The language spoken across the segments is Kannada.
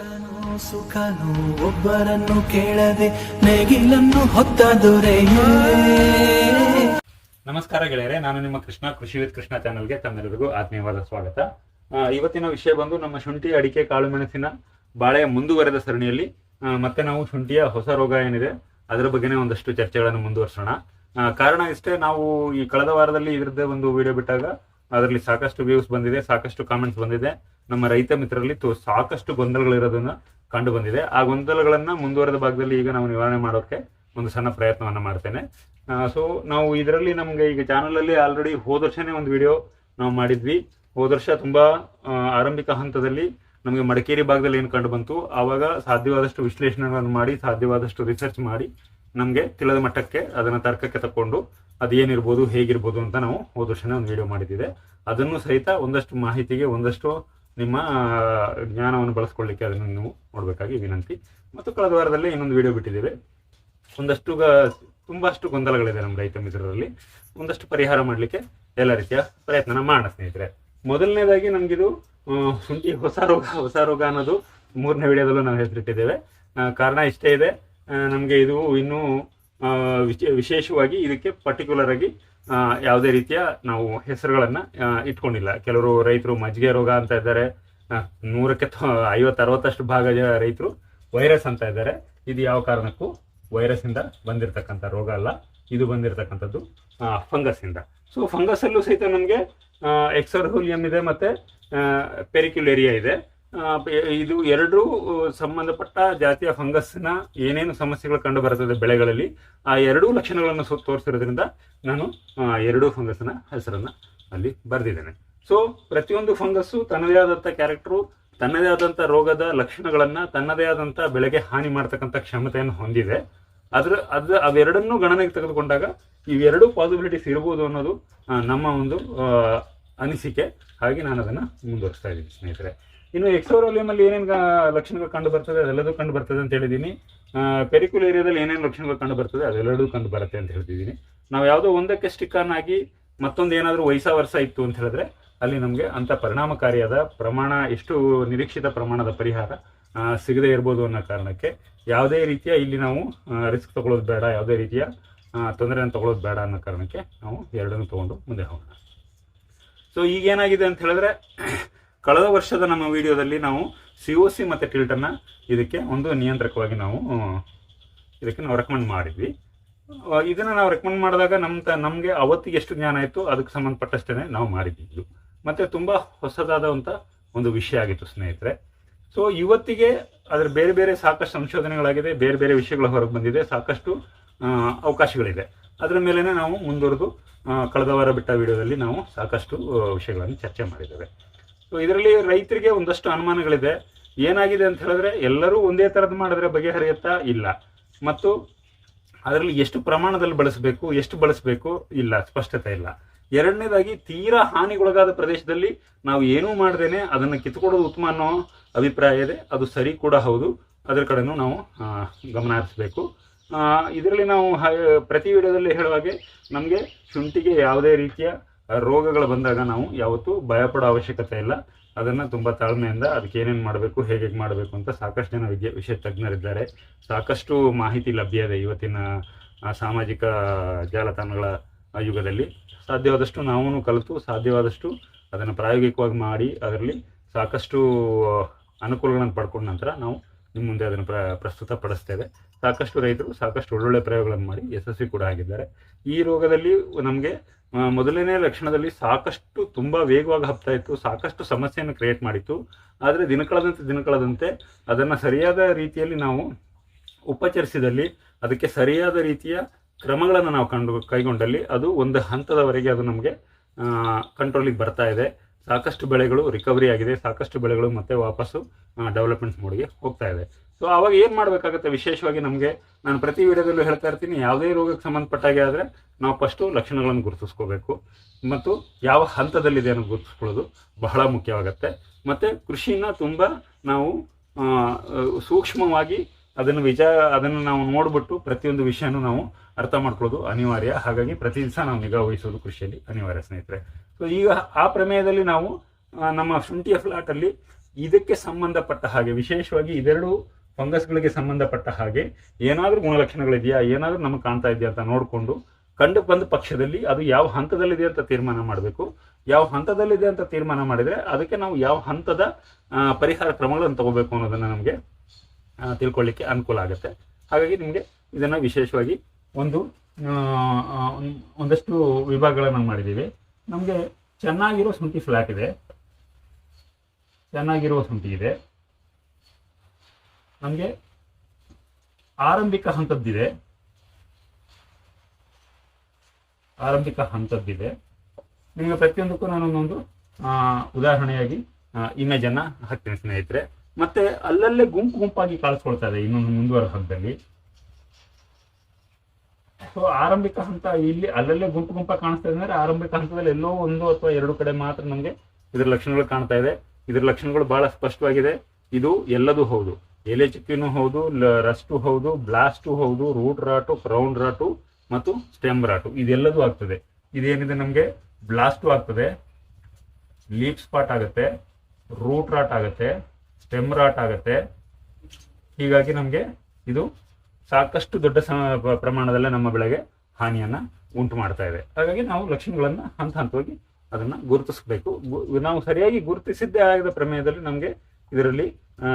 ಕಷ್ಟನೋ ಸುಖನೋ ಒಬ್ಬರನ್ನು ಕೇಳದೆ ನೇಗಿಲನ್ನು ಹೊತ್ತ ನಮಸ್ಕಾರ ಗೆಳೆಯರೆ, ನಾನು ನಿಮ್ಮ ಕೃಷ್ಣ, ಕೃಷಿ ವಿತ್ ಕೃಷ್ಣ ಚಾನಲ್ಗೆ ತಮ್ಮೆಲ್ಲರಿಗೂ ಆತ್ಮೀಯವಾದ ಸ್ವಾಗತ. ಇವತ್ತಿನ ವಿಷಯ ಬಂದು ನಮ್ಮ ಶುಂಠಿ, ಅಡಿಕೆ, ಕಾಳು, ಮೆಣಸಿನ ಬಾಳೆಯ ಮುಂದುವರೆದ ಸರಣಿಯಲ್ಲಿ ಮತ್ತೆ ನಾವು ಶುಂಠಿಯ ಹೊಸ ರೋಗ ಏನಿದೆ, ಅದರ ಬಗ್ಗೆನೇ ಒಂದಷ್ಟು ಚರ್ಚೆಗಳನ್ನು ಮುಂದುವರ್ಸೋಣ. ಕಾರಣ ಇಷ್ಟೇ, ನಾವು ಈ ಕಳೆದ ವಾರದಲ್ಲಿ ಇದರದ್ದೇ ಒಂದು ವಿಡಿಯೋ ಬಿಟ್ಟಾಗ ಅದರಲ್ಲಿ ಸಾಕಷ್ಟು ವ್ಯೂಸ್ ಬಂದಿದೆ, ಸಾಕಷ್ಟು ಕಾಮೆಂಟ್ಸ್ ಬಂದಿದೆ. ನಮ್ಮ ರೈತ ಮಿತ್ರರಲ್ಲಿ ಸಾಕಷ್ಟು ಸಾಕಷ್ಟು ಗೊಂದಲಗಳಿರೋದನ್ನ ಕಂಡು ಬಂದಿದೆ. ಆ ಗೊಂದಲಗಳನ್ನ ಮುಂದುವರೆದ ಭಾಗದಲ್ಲಿ ಈಗ ನಾವು ನಿವಾರಣೆ ಮಾಡೋಕೆ ಒಂದು ಸಣ್ಣ ಪ್ರಯತ್ನವನ್ನ ಮಾಡ್ತೇನೆ. ಸೊ ನಾವು ಇದರಲ್ಲಿ ನಮಗೆ ಈಗ ಚಾನಲಲ್ಲಿ ಆಲ್ರೆಡಿ ಹೋದ ವರ್ಷನೇ ಒಂದು ವಿಡಿಯೋ ನಾವು ಮಾಡಿದ್ವಿ. ಹೋದ ವರ್ಷ ತುಂಬಾ ಆರಂಭಿಕ ಹಂತದಲ್ಲಿ ನಮಗೆ ಮಡಿಕೇರಿ ಭಾಗದಲ್ಲಿ ಏನು ಕಂಡು ಬಂತು, ಆವಾಗ ಸಾಧ್ಯವಾದಷ್ಟು ವಿಶ್ಲೇಷಣೆಗಳನ್ನು ಮಾಡಿ, ಸಾಧ್ಯವಾದಷ್ಟು ರಿಸರ್ಚ್ ಮಾಡಿ ನಮಗೆ ತಿಳಿದ ಮಟ್ಟಕ್ಕೆ ಅದನ್ನು ತರ್ಕಕ್ಕೆ ತಕೊಂಡು ಅದೇನಿರ್ಬೋದು, ಹೇಗಿರ್ಬೋದು ಅಂತ ನಾವು ಹೋದ ವರ್ಷನೇ ಒಂದು ವಿಡಿಯೋ ಮಾಡಿದ್ದಿದೆ. ಅದನ್ನು ಸಹಿತ ಒಂದಷ್ಟು ಮಾಹಿತಿಗೆ ಒಂದಷ್ಟು ನಿಮ್ಮ ಜ್ಞಾನವನ್ನು ಬಳಸ್ಕೊಳ್ಳಿಕ್ಕೆ ಅದನ್ನು ನೀವು ನೋಡಬೇಕಾಗಿ ವಿನಂತಿ. ಮತ್ತು ಕಳೆದ ವಾರದಲ್ಲಿ ಇನ್ನೊಂದು ವಿಡಿಯೋ ಬಿಟ್ಟಿದ್ದೇವೆ. ಒಂದಷ್ಟು ತುಂಬಷ್ಟು ಗೊಂದಲಗಳಿದೆ ನಮ್ಮ ರೈತ ಮಿತ್ರರಲ್ಲಿ. ಒಂದಷ್ಟು ಪರಿಹಾರ ಮಾಡಲಿಕ್ಕೆ ಎಲ್ಲ ರೀತಿಯ ಪ್ರಯತ್ನ ಮಾಡೋಣ, ಸ್ನೇಹಿತರೆ. ಮೊದಲನೇದಾಗಿ ನಮಗಿದು ಶುಂಠಿ ಹೊಸ ರೋಗ ಹೊಸ ರೋಗ ಅನ್ನೋದು ಮೂರನೇ ವಿಡಿಯೋದಲ್ಲೂ ನಾವು ಹೆಸರಿಟ್ಟಿದ್ದೇವೆ. ಕಾರಣ ಇಷ್ಟೇ ಇದೆ. ನಮಗೆ ಇದು ಇನ್ನೂ ವಿಶೇಷವಾಗಿ ಇದಕ್ಕೆ ಪರ್ಟಿಕ್ಯುಲರ್ ಆಗಿ ಯಾವುದೇ ರೀತಿಯ ನಾವು ಹೆಸರುಗಳನ್ನು ಇಟ್ಕೊಂಡಿಲ್ಲ. ಕೆಲವರು ರೈತರು ಮಜ್ಜಿಗೆ ರೋಗ ಅಂತ ಇದ್ದಾರೆ. ನೂರಕ್ಕೆ ಐವತ್ತು, ಅರವತ್ತಷ್ಟು ಭಾಗ ರೈತರು ವೈರಸ್ ಅಂತ ಇದ್ದಾರೆ. ಇದು ಯಾವ ಕಾರಣಕ್ಕೂ ವೈರಸ್ ಇಂದ ಬಂದಿರತಕ್ಕಂಥ ರೋಗ ಅಲ್ಲ. ಇದು ಬಂದಿರತಕ್ಕಂಥದ್ದು ಫಂಗಸ್ ಇಂದ ಸೊ ಫಂಗಸ್ ಅಲ್ಲೂ ಸಹಿತ ನಮಗೆ ಎಕ್ಸರ್ಹೋಲಿಯಂ ಇದೆ ಮತ್ತೆ ಪೆರಿಕ್ಯುಲೇರಿಯಾ ಇದೆ. ಇದು ಎರಡು ಸಂಬಂಧಪಟ್ಟ ಜಾತಿಯ ಫಂಗಸ್ನ ಏನೇನು ಸಮಸ್ಯೆಗಳು ಕಂಡು ಬರುತ್ತದೆ ಬೆಳೆಗಳಲ್ಲಿ, ಆ ಎರಡೂ ಲಕ್ಷಣಗಳನ್ನು ತೋರಿಸಿರೋದ್ರಿಂದ ನಾನು ಎರಡೂ ಫಂಗಸ್ನ ಹೆಸರನ್ನ ಅಲ್ಲಿ ಬರೆದಿದ್ದೇನೆ. ಸೊ, ಪ್ರತಿಯೊಂದು ಫಂಗಸ್ಸು ತನ್ನದೇ ಆದಂಥ ಕ್ಯಾರೆಕ್ಟರು, ತನ್ನದೇ ಆದಂಥ ರೋಗದ ಲಕ್ಷಣಗಳನ್ನು, ತನ್ನದೇ ಆದಂಥ ಬೆಳೆಗೆ ಹಾನಿ ಮಾಡ್ತಕ್ಕಂಥ ಕ್ಷಮತೆಯನ್ನು ಹೊಂದಿದೆ. ಅದ್ರ ಅದು ಅವೆರಡನ್ನೂ ಗಣನೆಗೆ ತೆಗೆದುಕೊಂಡಾಗ ಇವೆರಡೂ ಪಾಸಿಬಿಲಿಟೀಸ್ ಇರ್ಬೋದು ಅನ್ನೋದು ನಮ್ಮ ಒಂದು ಅನಿಸಿಕೆ. ಹಾಗೆ ನಾನು ಅದನ್ನು ಮುಂದುವರಿಸ್ತಾ ಇದ್ದೀನಿ ಸ್ನೇಹಿತರೆ. ಇನ್ನು ಎಕ್ಸೋರೋಲಿಯಮಲ್ಲಿ ಏನೇನು ಲಕ್ಷಣಗಳು ಕಂಡು ಬರ್ತದೆ, ಅದೆಲ್ಲದೂ ಕಂಡು ಬರ್ತದೆ ಅಂತ ಹೇಳಿದ್ದೀನಿ. ಪೆರಿಕ್ಯುಲ್ ಏರಿಯಾದಲ್ಲಿ ಏನೇನು ಲಕ್ಷಣಗಳು ಕಂಡು ಬರ್ತದೆ, ಅದೆಲ್ಲದೂ ಕಂಡು ಬರುತ್ತೆ ಅಂತ ಹೇಳ್ತಿದ್ದೀನಿ. ನಾವು ಯಾವುದೋ ಒಂದಕ್ಕೆ ಸ್ಟಿಕ್ ಆನ್ ಆಗಿ ಮತ್ತೊಂದು ಏನಾದರೂ ವಯಸ್ಸ ವರ್ಷ ಇತ್ತು ಅಂತ ಹೇಳಿದ್ರೆ, ಅಲ್ಲಿ ನಮಗೆ ಅಂಥ ಪರಿಣಾಮಕಾರಿಯಾದ ಪ್ರಮಾಣ, ಎಷ್ಟು ನಿರೀಕ್ಷಿತ ಪ್ರಮಾಣದ ಪರಿಹಾರ ಸಿಗದೇ ಇರ್ಬೋದು ಅನ್ನೋ ಕಾರಣಕ್ಕೆ ಯಾವುದೇ ರೀತಿಯ ಇಲ್ಲಿ ನಾವು ರಿಸ್ಕ್ ತಗೊಳ್ಳೋದು ಬೇಡ, ಯಾವುದೇ ರೀತಿಯ ತೊಂದರೆಯನ್ನು ತಗೊಳ್ಳೋದು ಬೇಡ ಅನ್ನೋ ಕಾರಣಕ್ಕೆ ನಾವು ಎರಡನ್ನೂ ತೊಗೊಂಡು ಮುಂದೆ ಹೋಗೋಣ. ಸೊ ಈಗ ಏನಾಗಿದೆ ಅಂತ ಹೇಳಿದ್ರೆ ಕಳೆದ ವರ್ಷದ ನಮ್ಮ ವಿಡಿಯೋದಲ್ಲಿ ನಾವು ಸಿ ಒ ಸಿ ಮತ್ತು ಟಿಲ್ಟನ್ನು ಇದಕ್ಕೆ ಒಂದು ನಿಯಂತ್ರಕವಾಗಿ ನಾವು ಇದಕ್ಕೆ ನಾವು ರೆಕಮೆಂಡ್ ಮಾಡಿದ್ವಿ. ಇದನ್ನು ನಾವು ರೆಕಮೆಂಡ್ ಮಾಡಿದಾಗ ನಮ್ಮ ನಮಗೆ ಅವತ್ತಿಗೆ ಎಷ್ಟು ಜ್ಞಾನ ಇತ್ತು ಅದಕ್ಕೆ ಸಂಬಂಧಪಟ್ಟಷ್ಟೇ ನಾವು ಮಾಡಿದ್ದು ಮತ್ತು ತುಂಬ ಹೊಸದಾದಂಥ ಒಂದು ವಿಷಯ ಆಗಿತ್ತು ಸ್ನೇಹಿತರೆ. ಸೊ ಇವತ್ತಿಗೆ ಅದರ ಬೇರೆ ಬೇರೆ ಸಾಕಷ್ಟು ಸಂಶೋಧನೆಗಳಾಗಿದೆ, ಬೇರೆ ಬೇರೆ ವಿಷಯಗಳು ಹೊರಗೆ ಬಂದಿದೆ, ಸಾಕಷ್ಟು ಅವಕಾಶಗಳಿದೆ. ಅದರ ಮೇಲೇ ನಾವು ಮುಂದುವರೆದು ಕಳೆದ ವಾರ ಬಿಟ್ಟ ವಿಡಿಯೋದಲ್ಲಿ ನಾವು ಸಾಕಷ್ಟು ವಿಷಯಗಳನ್ನು ಚರ್ಚೆ ಮಾಡಿದ್ದೇವೆ. ಸೊ ಇದರಲ್ಲಿ ರೈತರಿಗೆ ಒಂದಷ್ಟು ಅನುಮಾನಗಳಿದೆ. ಏನಾಗಿದೆ ಅಂತ ಹೇಳಿದ್ರೆ, ಎಲ್ಲರೂ ಒಂದೇ ಥರದ್ದು ಮಾಡಿದ್ರೆ ಬಗೆಹರಿಯುತ್ತಾ ಇಲ್ಲ. ಮತ್ತು ಅದರಲ್ಲಿ ಎಷ್ಟು ಪ್ರಮಾಣದಲ್ಲಿ ಬಳಸಬೇಕು, ಎಷ್ಟು ಬಳಸಬೇಕು ಇಲ್ಲ, ಸ್ಪಷ್ಟತೆ ಇಲ್ಲ. ಎರಡನೇದಾಗಿ, ತೀರಾ ಹಾನಿಗೊಳಗಾದ ಪ್ರದೇಶದಲ್ಲಿ ನಾವು ಏನೂ ಮಾಡ್ದೇನೆ ಅದನ್ನು ಕಿತ್ಕೊಡೋದು ಉತ್ತಮ ಅನ್ನೋ ಅಭಿಪ್ರಾಯ ಇದೆ. ಅದು ಸರಿ ಕೂಡ ಹೌದು. ಅದರ ಕಡೆನೂ ನಾವು ಗಮನ ಹರಿಸಬೇಕು ಇದರಲ್ಲಿ ನಾವು ಪ್ರತಿ ವಿಡಿಯೋದಲ್ಲಿ ಹೇಳುವಾಗೆ ನಮಗೆ ಶುಂಠಿಗೆ ಯಾವುದೇ ರೀತಿಯ ರೋಗಗಳು ಬಂದಾಗ ನಾವು ಯಾವತ್ತೂ ಭಯಪಡೋ ಅವಶ್ಯಕತೆ ಇಲ್ಲ. ಅದನ್ನು ತುಂಬ ತಾಳ್ಮೆಯಿಂದ ಅದಕ್ಕೆ ಏನೇನು ಮಾಡಬೇಕು, ಹೇಗೆ ಮಾಡಬೇಕು ಅಂತ ಸಾಕಷ್ಟು ಜನ ವಿದ್ಯೆ, ವಿಷಯ ತಜ್ಞರಿದ್ದಾರೆ. ಸಾಕಷ್ಟು ಮಾಹಿತಿ ಲಭ್ಯ ಇದೆ ಇವತ್ತಿನ ಸಾಮಾಜಿಕ ಜಾಲತಾಣಗಳ ಯುಗದಲ್ಲಿ. ಸಾಧ್ಯವಾದಷ್ಟು ನಾವೂ ಕಲಿತು, ಸಾಧ್ಯವಾದಷ್ಟು ಅದನ್ನು ಪ್ರಾಯೋಗಿಕವಾಗಿ ಮಾಡಿ, ಅದರಲ್ಲಿ ಸಾಕಷ್ಟು ಅನುಕೂಲಗಳನ್ನು ಪಡ್ಕೊಂಡ ನಂತರ ನಾವು ನಿಮ್ಮ ಮುಂದೆ ಅದನ್ನು ಪ್ರ, ಪ್ರಸ್ತುತ ಸಾಕಷ್ಟು ರೈತರು ಸಾಕಷ್ಟು ಒಳ್ಳೊಳ್ಳೆ ಪ್ರಯೋಗಗಳನ್ನು ಮಾಡಿ ಯಶಸ್ವಿ ಕೂಡ ಆಗಿದ್ದಾರೆ. ಈ ರೋಗದಲ್ಲಿ ನಮಗೆ ಮೊದಲನೇ ಲಕ್ಷಣದಲ್ಲಿ ಸಾಕಷ್ಟು ತುಂಬ ವೇಗವಾಗಿ ಹಬ್ತಾ ಇತ್ತು, ಸಾಕಷ್ಟು ಸಮಸ್ಯೆಯನ್ನು ಕ್ರಿಯೇಟ್ ಮಾಡಿತ್ತು. ಆದರೆ ದಿನಕಳೆದಂತೆ ದಿನಕಳದಂತೆ ಅದನ್ನು ಸರಿಯಾದ ರೀತಿಯಲ್ಲಿ ನಾವು ಉಪಚರಿಸಿದಲ್ಲಿ ಅದಕ್ಕೆ ಸರಿಯಾದ ರೀತಿಯ ಕ್ರಮಗಳನ್ನು ನಾವು ಕಂಡು, ಕೈಗೊಂಡಲ್ಲಿ ಅದು ಒಂದು ಹಂತದವರೆಗೆ ಅದು ನಮಗೆ ಕಂಟ್ರೋಲಿಗೆ ಬರ್ತಾ ಇದೆ. ಸಾಕಷ್ಟು ಬೆಳೆಗಳು ರಿಕವರಿ ಆಗಿದೆ, ಸಾಕಷ್ಟು ಬೆಳೆಗಳು ಮತ್ತೆ ವಾಪಸ್ಸು ಡೆವಲಪ್ಮೆಂಟ್ ಮೋಡ್ಗೆ ಹೋಗ್ತಾ ಇದೆ. ಸೊ ಅವಾಗ ಏನು ಮಾಡಬೇಕಾಗುತ್ತೆ ವಿಶೇಷವಾಗಿ ನಮಗೆ? ನಾನು ಪ್ರತಿ ವಿಡಿಯೋದಲ್ಲೂ ಹೇಳ್ತಾ ಇರ್ತೀನಿ, ಯಾವುದೇ ರೋಗಕ್ಕೆ ಸಂಬಂಧಪಟ್ಟಾಗೆ ಆದರೆ ನಾವು ಫಸ್ಟು ಲಕ್ಷಣಗಳನ್ನು ಗುರುತಿಸ್ಕೋಬೇಕು. ಮತ್ತು ಯಾವ ಹಂತದಲ್ಲಿದೆ ಅನ್ನೋದು ಗುರುತಿಸ್ಕೊಳ್ಳೋದು ಬಹಳ ಮುಖ್ಯವಾಗುತ್ತೆ. ಮತ್ತು ಕೃಷಿನ ತುಂಬ ನಾವು ಸೂಕ್ಷ್ಮವಾಗಿ ಅದನ್ನು ವಿಚಾರ ಅದನ್ನು ನಾವು ನೋಡ್ಬಿಟ್ಟು ಪ್ರತಿಯೊಂದು ವಿಷಯನೂ ನಾವು ಅರ್ಥ ಮಾಡ್ಕೊಳ್ಳೋದು ಅನಿವಾರ್ಯ. ಹಾಗಾಗಿ ಪ್ರತಿ ದಿವಸ ನಾವು ನಿಗಾ ವಹಿಸೋದು ಕೃಷಿಯಲ್ಲಿ ಅನಿವಾರ್ಯ ಸ್ನೇಹಿತರೆ. ಸೊ ಈಗ ಆ ಪ್ರಮೇಯದಲ್ಲಿ ನಾವು ನಮ್ಮ ಶುಂಠಿಯ ಫ್ಲಾಟಲ್ಲಿ ಇದಕ್ಕೆ ಸಂಬಂಧಪಟ್ಟ ಹಾಗೆ, ವಿಶೇಷವಾಗಿ ಇದೆರಡು ಫಂಗಸ್ಗಳಿಗೆ ಸಂಬಂಧಪಟ್ಟ ಹಾಗೆ ಏನಾದರೂ ಗುಣಲಕ್ಷಣಗಳಿದೆಯಾ, ಏನಾದರೂ ನಮಗೆ ಕಾಣ್ತಾ ಇದೆಯಾ ಅಂತ ನೋಡಿಕೊಂಡು ಕಂಡು ಬಂದ ಪಕ್ಷದಲ್ಲಿ ಅದು ಯಾವ ಹಂತದಲ್ಲಿದೆ ಅಂತ ತೀರ್ಮಾನ ಮಾಡಬೇಕು. ಯಾವ ಹಂತದಲ್ಲಿದೆ ಅಂತ ತೀರ್ಮಾನ ಮಾಡಿದರೆ ಅದಕ್ಕೆ ನಾವು ಯಾವ ಹಂತದ ಪರಿಹಾರ ಕ್ರಮಗಳನ್ನು ತಗೋಬೇಕು ಅನ್ನೋದನ್ನು ನಮಗೆ ತಿಳ್ಕೊಳ್ಳಿಕ್ಕೆ ಅನುಕೂಲ ಆಗುತ್ತೆ. ಹಾಗಾಗಿ ನಿಮಗೆ ಇದನ್ನು ವಿಶೇಷವಾಗಿ ಒಂದು ಒಂದಷ್ಟು ವಿಭಾಗಗಳನ್ನು ಮಾಡಿದ್ದೀವಿ ನಮಗೆ ಚೆನ್ನಾಗಿರೋ ಶುಂಠಿ ಫ್ಲಾಟ್ ಇದೆ. ಚೆನ್ನಾಗಿರುವ ಶುಂಠಿ ಇದೆ. ನಮಗೆ ಆರಂಭಿಕ ಹಂತದ್ದಿದೆ. ಆರಂಭಿಕ ಹಂತದ್ದಿದೆ. ನಿಮಗೆ ಪ್ರತಿಯೊಂದಕ್ಕೂ ನಾನು ಒಂದೊಂದು ಉದಾಹರಣೆಯಾಗಿ ಇಮೇಜ್ ಅನ್ನ ಹಾಕ್ತೀನಿ ಸ್ನೇಹಿತರೆ. ಮತ್ತೆ ಅಲ್ಲಲ್ಲೇ ಗುಂಪು ಗುಂಪಾಗಿ ಕಾಣಿಸ್ಕೊಳ್ತಾ ಇದೆ ಇನ್ನೊಂದು ಮುಂದುವರೆದ ಹಂತದಲ್ಲಿ. ಸೊ ಆರಂಭಿಕ ಹಂತ ಇಲ್ಲಿ ಅಲ್ಲಲ್ಲೇ ಗುಂಪು ಗುಂಪಾಗಿ ಕಾಣಿಸ್ತಾ ಇದೆ ಅಂದ್ರೆ ಆರಂಭಿಕ ಹಂತದಲ್ಲಿ ಎಲ್ಲೋ ಒಂದು ಅಥವಾ ಎರಡು ಕಡೆ ಮಾತ್ರ ನಮಗೆ ಇದರ ಲಕ್ಷಣಗಳು ಕಾಣ್ತಾ ಇದೆ. ಇದರ ಲಕ್ಷಣಗಳು ಬಹಳ ಸ್ಪಷ್ಟವಾಗಿದೆ. ಇದು ಎಲ್ಲದೂ ಹೌದು. ಎಲೆ ಚಿಪ್ಪಿನೂ ಹೌದು ರಸ್ಟು ಹೌದು, ಬ್ಲಾಸ್ಟು ಹೌದು, ರೂಟ್ ರಾಟು, ಕ್ರೌನ್ ರಾಟು ಮತ್ತು ಸ್ಟೆಮ್ ರಾಟು. ಇದೆಲ್ಲದೂ ಆಗ್ತದೆ. ಇದೇನಿದೆ ನಮಗೆ? ಬ್ಲಾಸ್ಟು ಆಗ್ತದೆ. ಲೀಪ್ ಸ್ಪಾಟ್ ಆಗುತ್ತೆ. ರೂಟ್ ರಾಟ್ ಆಗುತ್ತೆ. ಸ್ಟೆಮ್ ರಾಟ್ ಆಗುತ್ತೆ. ಹೀಗಾಗಿ ನಮಗೆ ಇದು ಸಾಕಷ್ಟು ದೊಡ್ಡ ಪ್ರಮಾಣದಲ್ಲೇ ಪ್ರ- ನಮ್ಮ ಬೆಳೆಗೆ ಹಾನಿಯನ್ನು ಉಂಟು ಮಾಡ್ತಾ ಇದೆ. ಹಾಗಾಗಿ ನಾವು ಲಕ್ಷಣಗಳನ್ನು ಹಂತ ಹಂತವಾಗಿ ಅದನ್ನ ಗುರುತಿಸಬೇಕು. ನಾವು ಸರಿಯಾಗಿ ಗುರುತಿಸಿದ್ದೇ ಆಗದ ಪ್ರಮೇಯದಲ್ಲಿ ನಮಗೆ ಇದರಲ್ಲಿ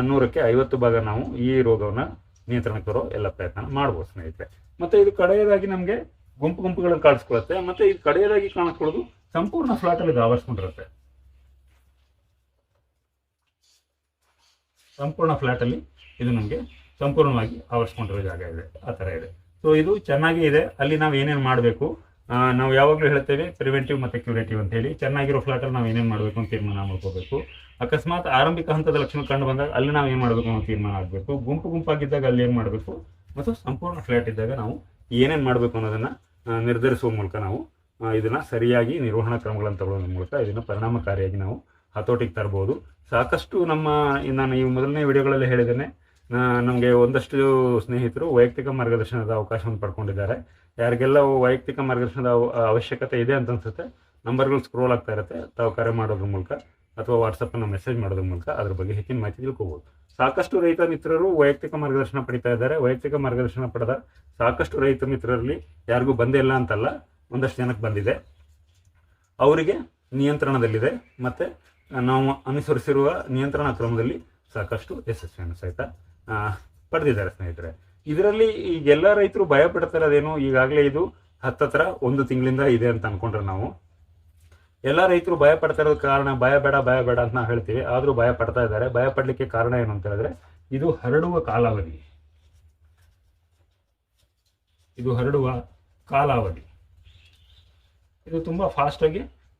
ನೂರಕ್ಕೆ ಐವತ್ತು ಭಾಗ ನಾವು ಈ ರೋಗವನ್ನು ನಿಯಂತ್ರಣಕ್ಕೆ ಬರೋ ಎಲ್ಲ ಪ್ರಯತ್ನ ಮಾಡ್ಬೋದು ಸ್ನೇಹಿತರೆ. ಮತ್ತೆ ಇದು ಕಡೆಯದಾಗಿ ನಮಗೆ ಗುಂಪು ಗುಂಪುಗಳನ್ನು ಕಾಣಿಸ್ಕೊಳ್ಳುತ್ತೆ. ಮತ್ತೆ ಇದು ಕಡೆಯದಾಗಿ ಕಾಣಿಸ್ಕೊಳ್ಳೋದು ಸಂಪೂರ್ಣ ಫ್ಲಾಟ್ ಅಲ್ಲಿ ಆವರಿಸ್ಕೊಂಡಿರುತ್ತೆ. ಸಂಪೂರ್ಣ ಫ್ಲಾಟ್ ಅಲ್ಲಿ ಇದು ನಮಗೆ ಸಂಪೂರ್ಣವಾಗಿ ಆವರಿಸ್ಕೊಂಡಿರೋ ಜಾಗ ಇದೆ. ಆ ಥರ ಇದೆ. ಸೊ ಇದು ಚೆನ್ನಾಗಿ ಇದೆ. ಅಲ್ಲಿ ನಾವು ಏನೇನು ಮಾಡಬೇಕು? ನಾವು ಯಾವಾಗಲೂ ಹೇಳ್ತೇವೆ ಪ್ರಿವೆಂಟಿವ್ ಮತ್ತು ಕ್ಯೂರೇಟಿವ್ ಅಂತ ಹೇಳಿ ಚೆನ್ನಾಗಿರೋ ಫ್ಲಾಟಲ್ಲಿ ನಾವು ಏನೇನು ಮಾಡಬೇಕು ಅಂತ ತೀರ್ಮಾನ ಮಾಡ್ಕೋಬೇಕು. ಅಕಸ್ಮಾತ್ ಆರಂಭಿಕ ಹಂತದ ಲಕ್ಷಣ ಕಂಡು ಬಂದಾಗ ಅಲ್ಲಿ ನಾವು ಏನು ಮಾಡಬೇಕು ಅನ್ನೋ ತೀರ್ಮಾನ ಆಗಬೇಕು. ಗುಂಪು ಗುಂಪಾಗಿದ್ದಾಗ ಅಲ್ಲಿ ಏನು ಮಾಡಬೇಕು ಮತ್ತು ಸಂಪೂರ್ಣ ಫ್ಲಾಟ್ ಇದ್ದಾಗ ನಾವು ಏನೇನು ಮಾಡಬೇಕು ಅನ್ನೋದನ್ನು ನಿರ್ಧರಿಸುವ ಮೂಲಕ ನಾವು ಇದನ್ನು ಸರಿಯಾಗಿ ನಿರ್ವಹಣಾ ಕ್ರಮಗಳನ್ನು ತಗೊಳ್ಳೋದ್ರ ಮೂಲಕ ಇದನ್ನು ಪರಿಣಾಮಕಾರಿಯಾಗಿ ನಾವು ಹತೋಟಿಗೆ ತರಬಹುದು ಸಾಕಷ್ಟು ನಮ್ಮ ನಾನು ಈ ಮೊದಲನೇ ವಿಡಿಯೋಗಳಲ್ಲಿ ಹೇಳಿದ್ದೇನೆ ನಮಗೆ ಒಂದಷ್ಟು ಸ್ನೇಹಿತರು ವೈಯಕ್ತಿಕ ಮಾರ್ಗದರ್ಶನದ ಅವಕಾಶವನ್ನು ಪಡ್ಕೊಂಡಿದ್ದಾರೆ. ಯಾರಿಗೆಲ್ಲ ವೈಯಕ್ತಿಕ ಮಾರ್ಗದರ್ಶನದ ಅವ- ಅವಶ್ಯಕತೆ ಇದೆ ಅಂತ ಅನ್ಸುತ್ತೆ, ನಂಬರ್ಗಳು ಸ್ಕ್ರೋಲ್ ಆಗ್ತಾ ಇರುತ್ತೆ, ತಾವು ಕರೆ ಮಾಡೋದ್ರ ಮೂಲಕ ಅಥವಾ ವಾಟ್ಸಪ್ಪನ್ನು ಮೆಸೇಜ್ ಮಾಡೋದ್ರ ಮೂಲಕ ಅದ್ರ ಬಗ್ಗೆ ಹೆಚ್ಚಿನ ಮಾಹಿತಿ ತಿಳ್ಕೋಬಹುದು ಸಾಕಷ್ಟು ರೈತ ಮಿತ್ರರು ವೈಯಕ್ತಿಕ ಮಾರ್ಗದರ್ಶನ ಪಡಿತಾ ಇದ್ದಾರೆ. ವೈಯಕ್ತಿಕ ಮಾರ್ಗದರ್ಶನ ಪಡೆದ ಸಾಕಷ್ಟು ರೈತ ಮಿತ್ರರಲ್ಲಿ ಯಾರಿಗೂ ಬಂದೇ ಇಲ್ಲ ಅಂತಲ್ಲ, ಒಂದಷ್ಟು ಜನಕ್ಕೆ ಬಂದಿದೆ. ಅವರಿಗೆ ನಿಯಂತ್ರಣದಲ್ಲಿದೆ ಮತ್ತೆ ನಾವು ಅನುಸರಿಸಿರುವ ನಿಯಂತ್ರಣ ಕ್ರಮದಲ್ಲಿ ಸಾಕಷ್ಟು ಯಶಸ್ವಿಯನ್ನು ಸಹಿತ ಪಡೆದಿದ್ದಾರೆ ಸ್ನೇಹಿತರೆ. ಇದರಲ್ಲಿ ಈಗ ಎಲ್ಲ ರೈತರು ಭಯ ಪಡ್ತಾರೆ ಅದೇನು? ಈಗಾಗಲೇ ಇದು ಹತ್ತತ್ರ ಒಂದು ತಿಂಗಳಿಂದ ಇದೆ ಅಂತ ಅನ್ಕೊಂಡ್ರೆ ನಾವು. ಎಲ್ಲ ರೈತರು ಭಯ ಪಡ್ತಾ ಇರೋದ್ ಕಾರಣ, ಭಯ ಬೇಡ ಭಯ ಬೇಡ ಅಂತ ನಾವು ಹೇಳ್ತೀವಿ. ಆದ್ರೂ ಭಯ ಪಡ್ತಾ ಇದ್ದಾರೆ. ಭಯ ಪಡಲಿಕ್ಕೆ ಕಾರಣ ಏನು ಅಂತ ಹೇಳಿದ್ರೆ, ಇದು ಹರಡುವ ಕಾಲಾವಧಿ. ಇದು ಹರಡುವ ಕಾಲಾವಧಿ. ಇದು ತುಂಬಾ ಫಾಸ್ಟ್ ಆಗಿ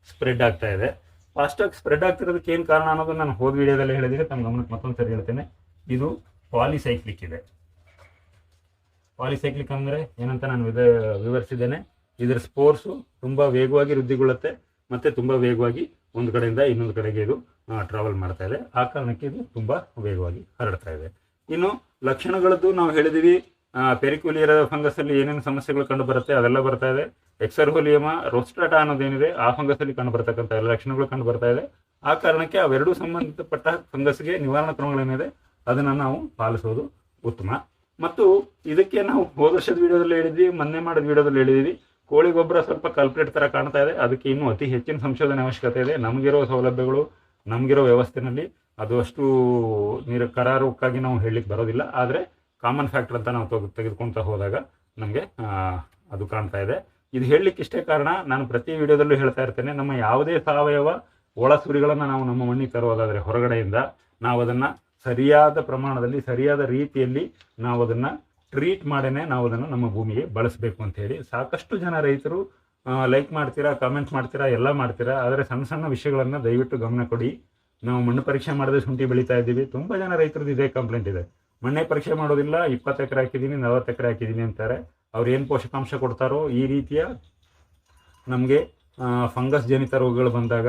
ಸ್ಪ್ರೆಡ್ ಆಗ್ತಾ ಇದೆ. ಫಾಸ್ಟ್ ಆಗಿ ಸ್ಪ್ರೆಡ್ ಆಗ್ತಿರೋದಕ್ಕೆ ಏನು ಕಾರಣ ಅನ್ನೋದು ನಾನು ಹೋದ ವಿಡಿಯೋದಲ್ಲಿ ಹೇಳಿದ್ದೀನಿ. ತಮ್ಮ ಗಮನಕ್ಕೆ ಮತ್ತೊಂದು ಸರಿ ಹೇಳ್ತೇನೆ. ಇದು ಪಾಲಿಸೈಕ್ಲಿಕ್ ಇದೆ. ಪಾಲಿಸೈಕ್ಲಿಕ್ ಅಂದ್ರೆ ಏನಂತ ನಾನು ವಿವರಿಸಿದ್ದೇನೆ. ಇದರ ಸ್ಪೋರ್ಸು ತುಂಬಾ ವೇಗವಾಗಿ ವೃದ್ಧಿಗೊಳ್ಳುತ್ತೆ ಮತ್ತೆ ತುಂಬಾ ವೇಗವಾಗಿ ಒಂದು ಕಡೆಯಿಂದ ಇನ್ನೊಂದು ಕಡೆಗೆ ಇದು ಟ್ರಾವೆಲ್ ಮಾಡ್ತಾ ಇದೆ. ಆ ಕಾರಣಕ್ಕೆ ಇದು ತುಂಬಾ ವೇಗವಾಗಿ ಹರಡ್ತಾ ಇದೆ. ಇನ್ನು ಲಕ್ಷಣಗಳದ್ದು ನಾವು ಹೇಳಿದೀವಿ ಪೆರಿಕ್ಯುಲಿಯರ್ ಫಂಗಸಲ್ಲಿ ಏನೇನು ಸಮಸ್ಯೆಗಳು ಕಂಡು ಬರುತ್ತೆ ಅದೆಲ್ಲ ಬರ್ತಾ ಇದೆ. ಎಕ್ಸರ್ಹೋಲಿಯಮ ರೋಸ್ಟ್ರಾಟಾ ಅನ್ನೋದೇನಿದೆ ಆ ಫಂಗಸಲ್ಲಿ ಕಂಡು ಬರ್ತಕ್ಕಂಥ ಎಲ್ಲ ಲಕ್ಷಣಗಳು ಕಂಡು ಬರ್ತಾ ಇದೆ. ಆ ಕಾರಣಕ್ಕೆ ಅವೆರಡೂ ಸಂಬಂಧಪಟ್ಟ ಫಂಗಸ್ಗೆ ನಿವಾರಣಾ ಕ್ರಮಗಳೇನಿದೆ ಅದನ್ನ ನಾವು ಪಾಲಿಸೋದು ಉತ್ತಮ. ಮತ್ತು ಇದಕ್ಕೆ ನಾವು ಹೋದ ವರ್ಷದ ವಿಡಿಯೋದಲ್ಲಿ ಹೇಳಿದ್ವಿ, ಮೊನ್ನೆ ಮಾಡಿದ ವಿಡಿಯೋದಲ್ಲಿ ಹೇಳಿದ್ವಿ, ಕೋಳಿ ಗೊಬ್ಬರ ಸ್ವಲ್ಪ ಕಲ್ಪ್ರೇಟ್ ಥರ ಕಾಣ್ತಾ ಇದೆ, ಅದಕ್ಕೆ ಇನ್ನೂ ಅತಿ ಹೆಚ್ಚಿನ ಸಂಶೋಧನೆ ಅವಶ್ಯಕತೆ ಇದೆ. ನಮಗಿರೋ ಸೌಲಭ್ಯಗಳು, ನಮಗಿರೋ ವ್ಯವಸ್ಥೆನಲ್ಲಿ ಅದು ಅಷ್ಟು ನೀರು ಕರಾರುಕ್ಕಾಗಿ ನಾವು ಹೇಳಲಿಕ್ಕೆ ಬರೋದಿಲ್ಲ. ಆದರೆ ಕಾಮನ್ ಫ್ಯಾಕ್ಟರ್ ಅಂತ ನಾವು ತೆಗೆದು ತೆಗೆದುಕೊಳ್ತಾ ಹೋದಾಗ ನಮಗೆ ಅದು ಕಾಣ್ತಾ ಇದೆ. ಇದು ಹೇಳಲಿಕ್ಕೆ ಇಷ್ಟೇ ಕಾರಣ, ನಾನು ಪ್ರತಿ ವಿಡಿಯೋದಲ್ಲೂ ಹೇಳ್ತಾ ಇರ್ತೇನೆ, ನಮ್ಮ ಯಾವುದೇ ಸಾವಯವ ಒಳಸುರಿಗಳನ್ನು ನಾವು ನಮ್ಮ ಮಣ್ಣಿಗೆ ತರುವುದಾದರೆ ಹೊರಗಡೆಯಿಂದ ನಾವು ಅದನ್ನ ಸರಿಯಾದ ಪ್ರಮಾಣದಲ್ಲಿ, ಸರಿಯಾದ ರೀತಿಯಲ್ಲಿ ನಾವು ಅದನ್ನು ಟ್ರೀಟ್ ಮಾಡೇ ನಾವು ಅದನ್ನು ನಮ್ಮ ಭೂಮಿಗೆ ಬಳಸಬೇಕು ಅಂತ ಹೇಳಿ ಸಾಕಷ್ಟು ಜನ ರೈತರು ಲೈಕ್ ಮಾಡ್ತೀರಾ ಕಾಮೆಂಟ್ ಮಾಡ್ತೀರಾ, ಎಲ್ಲ ಮಾಡ್ತೀರಾ, ಆದರೆ ಸಣ್ಣ ಸಣ್ಣ ವಿಷಯಗಳನ್ನು ದಯವಿಟ್ಟು ಗಮನ ಕೊಡಿ. ನಾವು ಮಣ್ಣು ಪರೀಕ್ಷೆ ಮಾಡದೆ ಶುಂಠಿ ಬೆಳೀತಾ ಇದ್ದೀವಿ. ತುಂಬ ಜನ ರೈತರದ್ದು ಇದೇ ಕಂಪ್ಲೇಂಟ್ ಇದೆ. ಮಣ್ಣೆ ಪರೀಕ್ಷೆ ಮಾಡೋದಿಲ್ಲ, ಇಪ್ಪತ್ತು ಎಕರೆ ಹಾಕಿದ್ದೀನಿ, ನಲವತ್ತು ಎಕರೆ ಹಾಕಿದ್ದೀನಿ ಅಂತಾರೆ. ಅವ್ರು ಏನು ಪೋಷಕಾಂಶ ಕೊಡ್ತಾರೋ ಈ ರೀತಿಯ ನಮಗೆ ಫಂಗಸ್ ಜನಿತ ರೋಗಗಳು ಬಂದಾಗ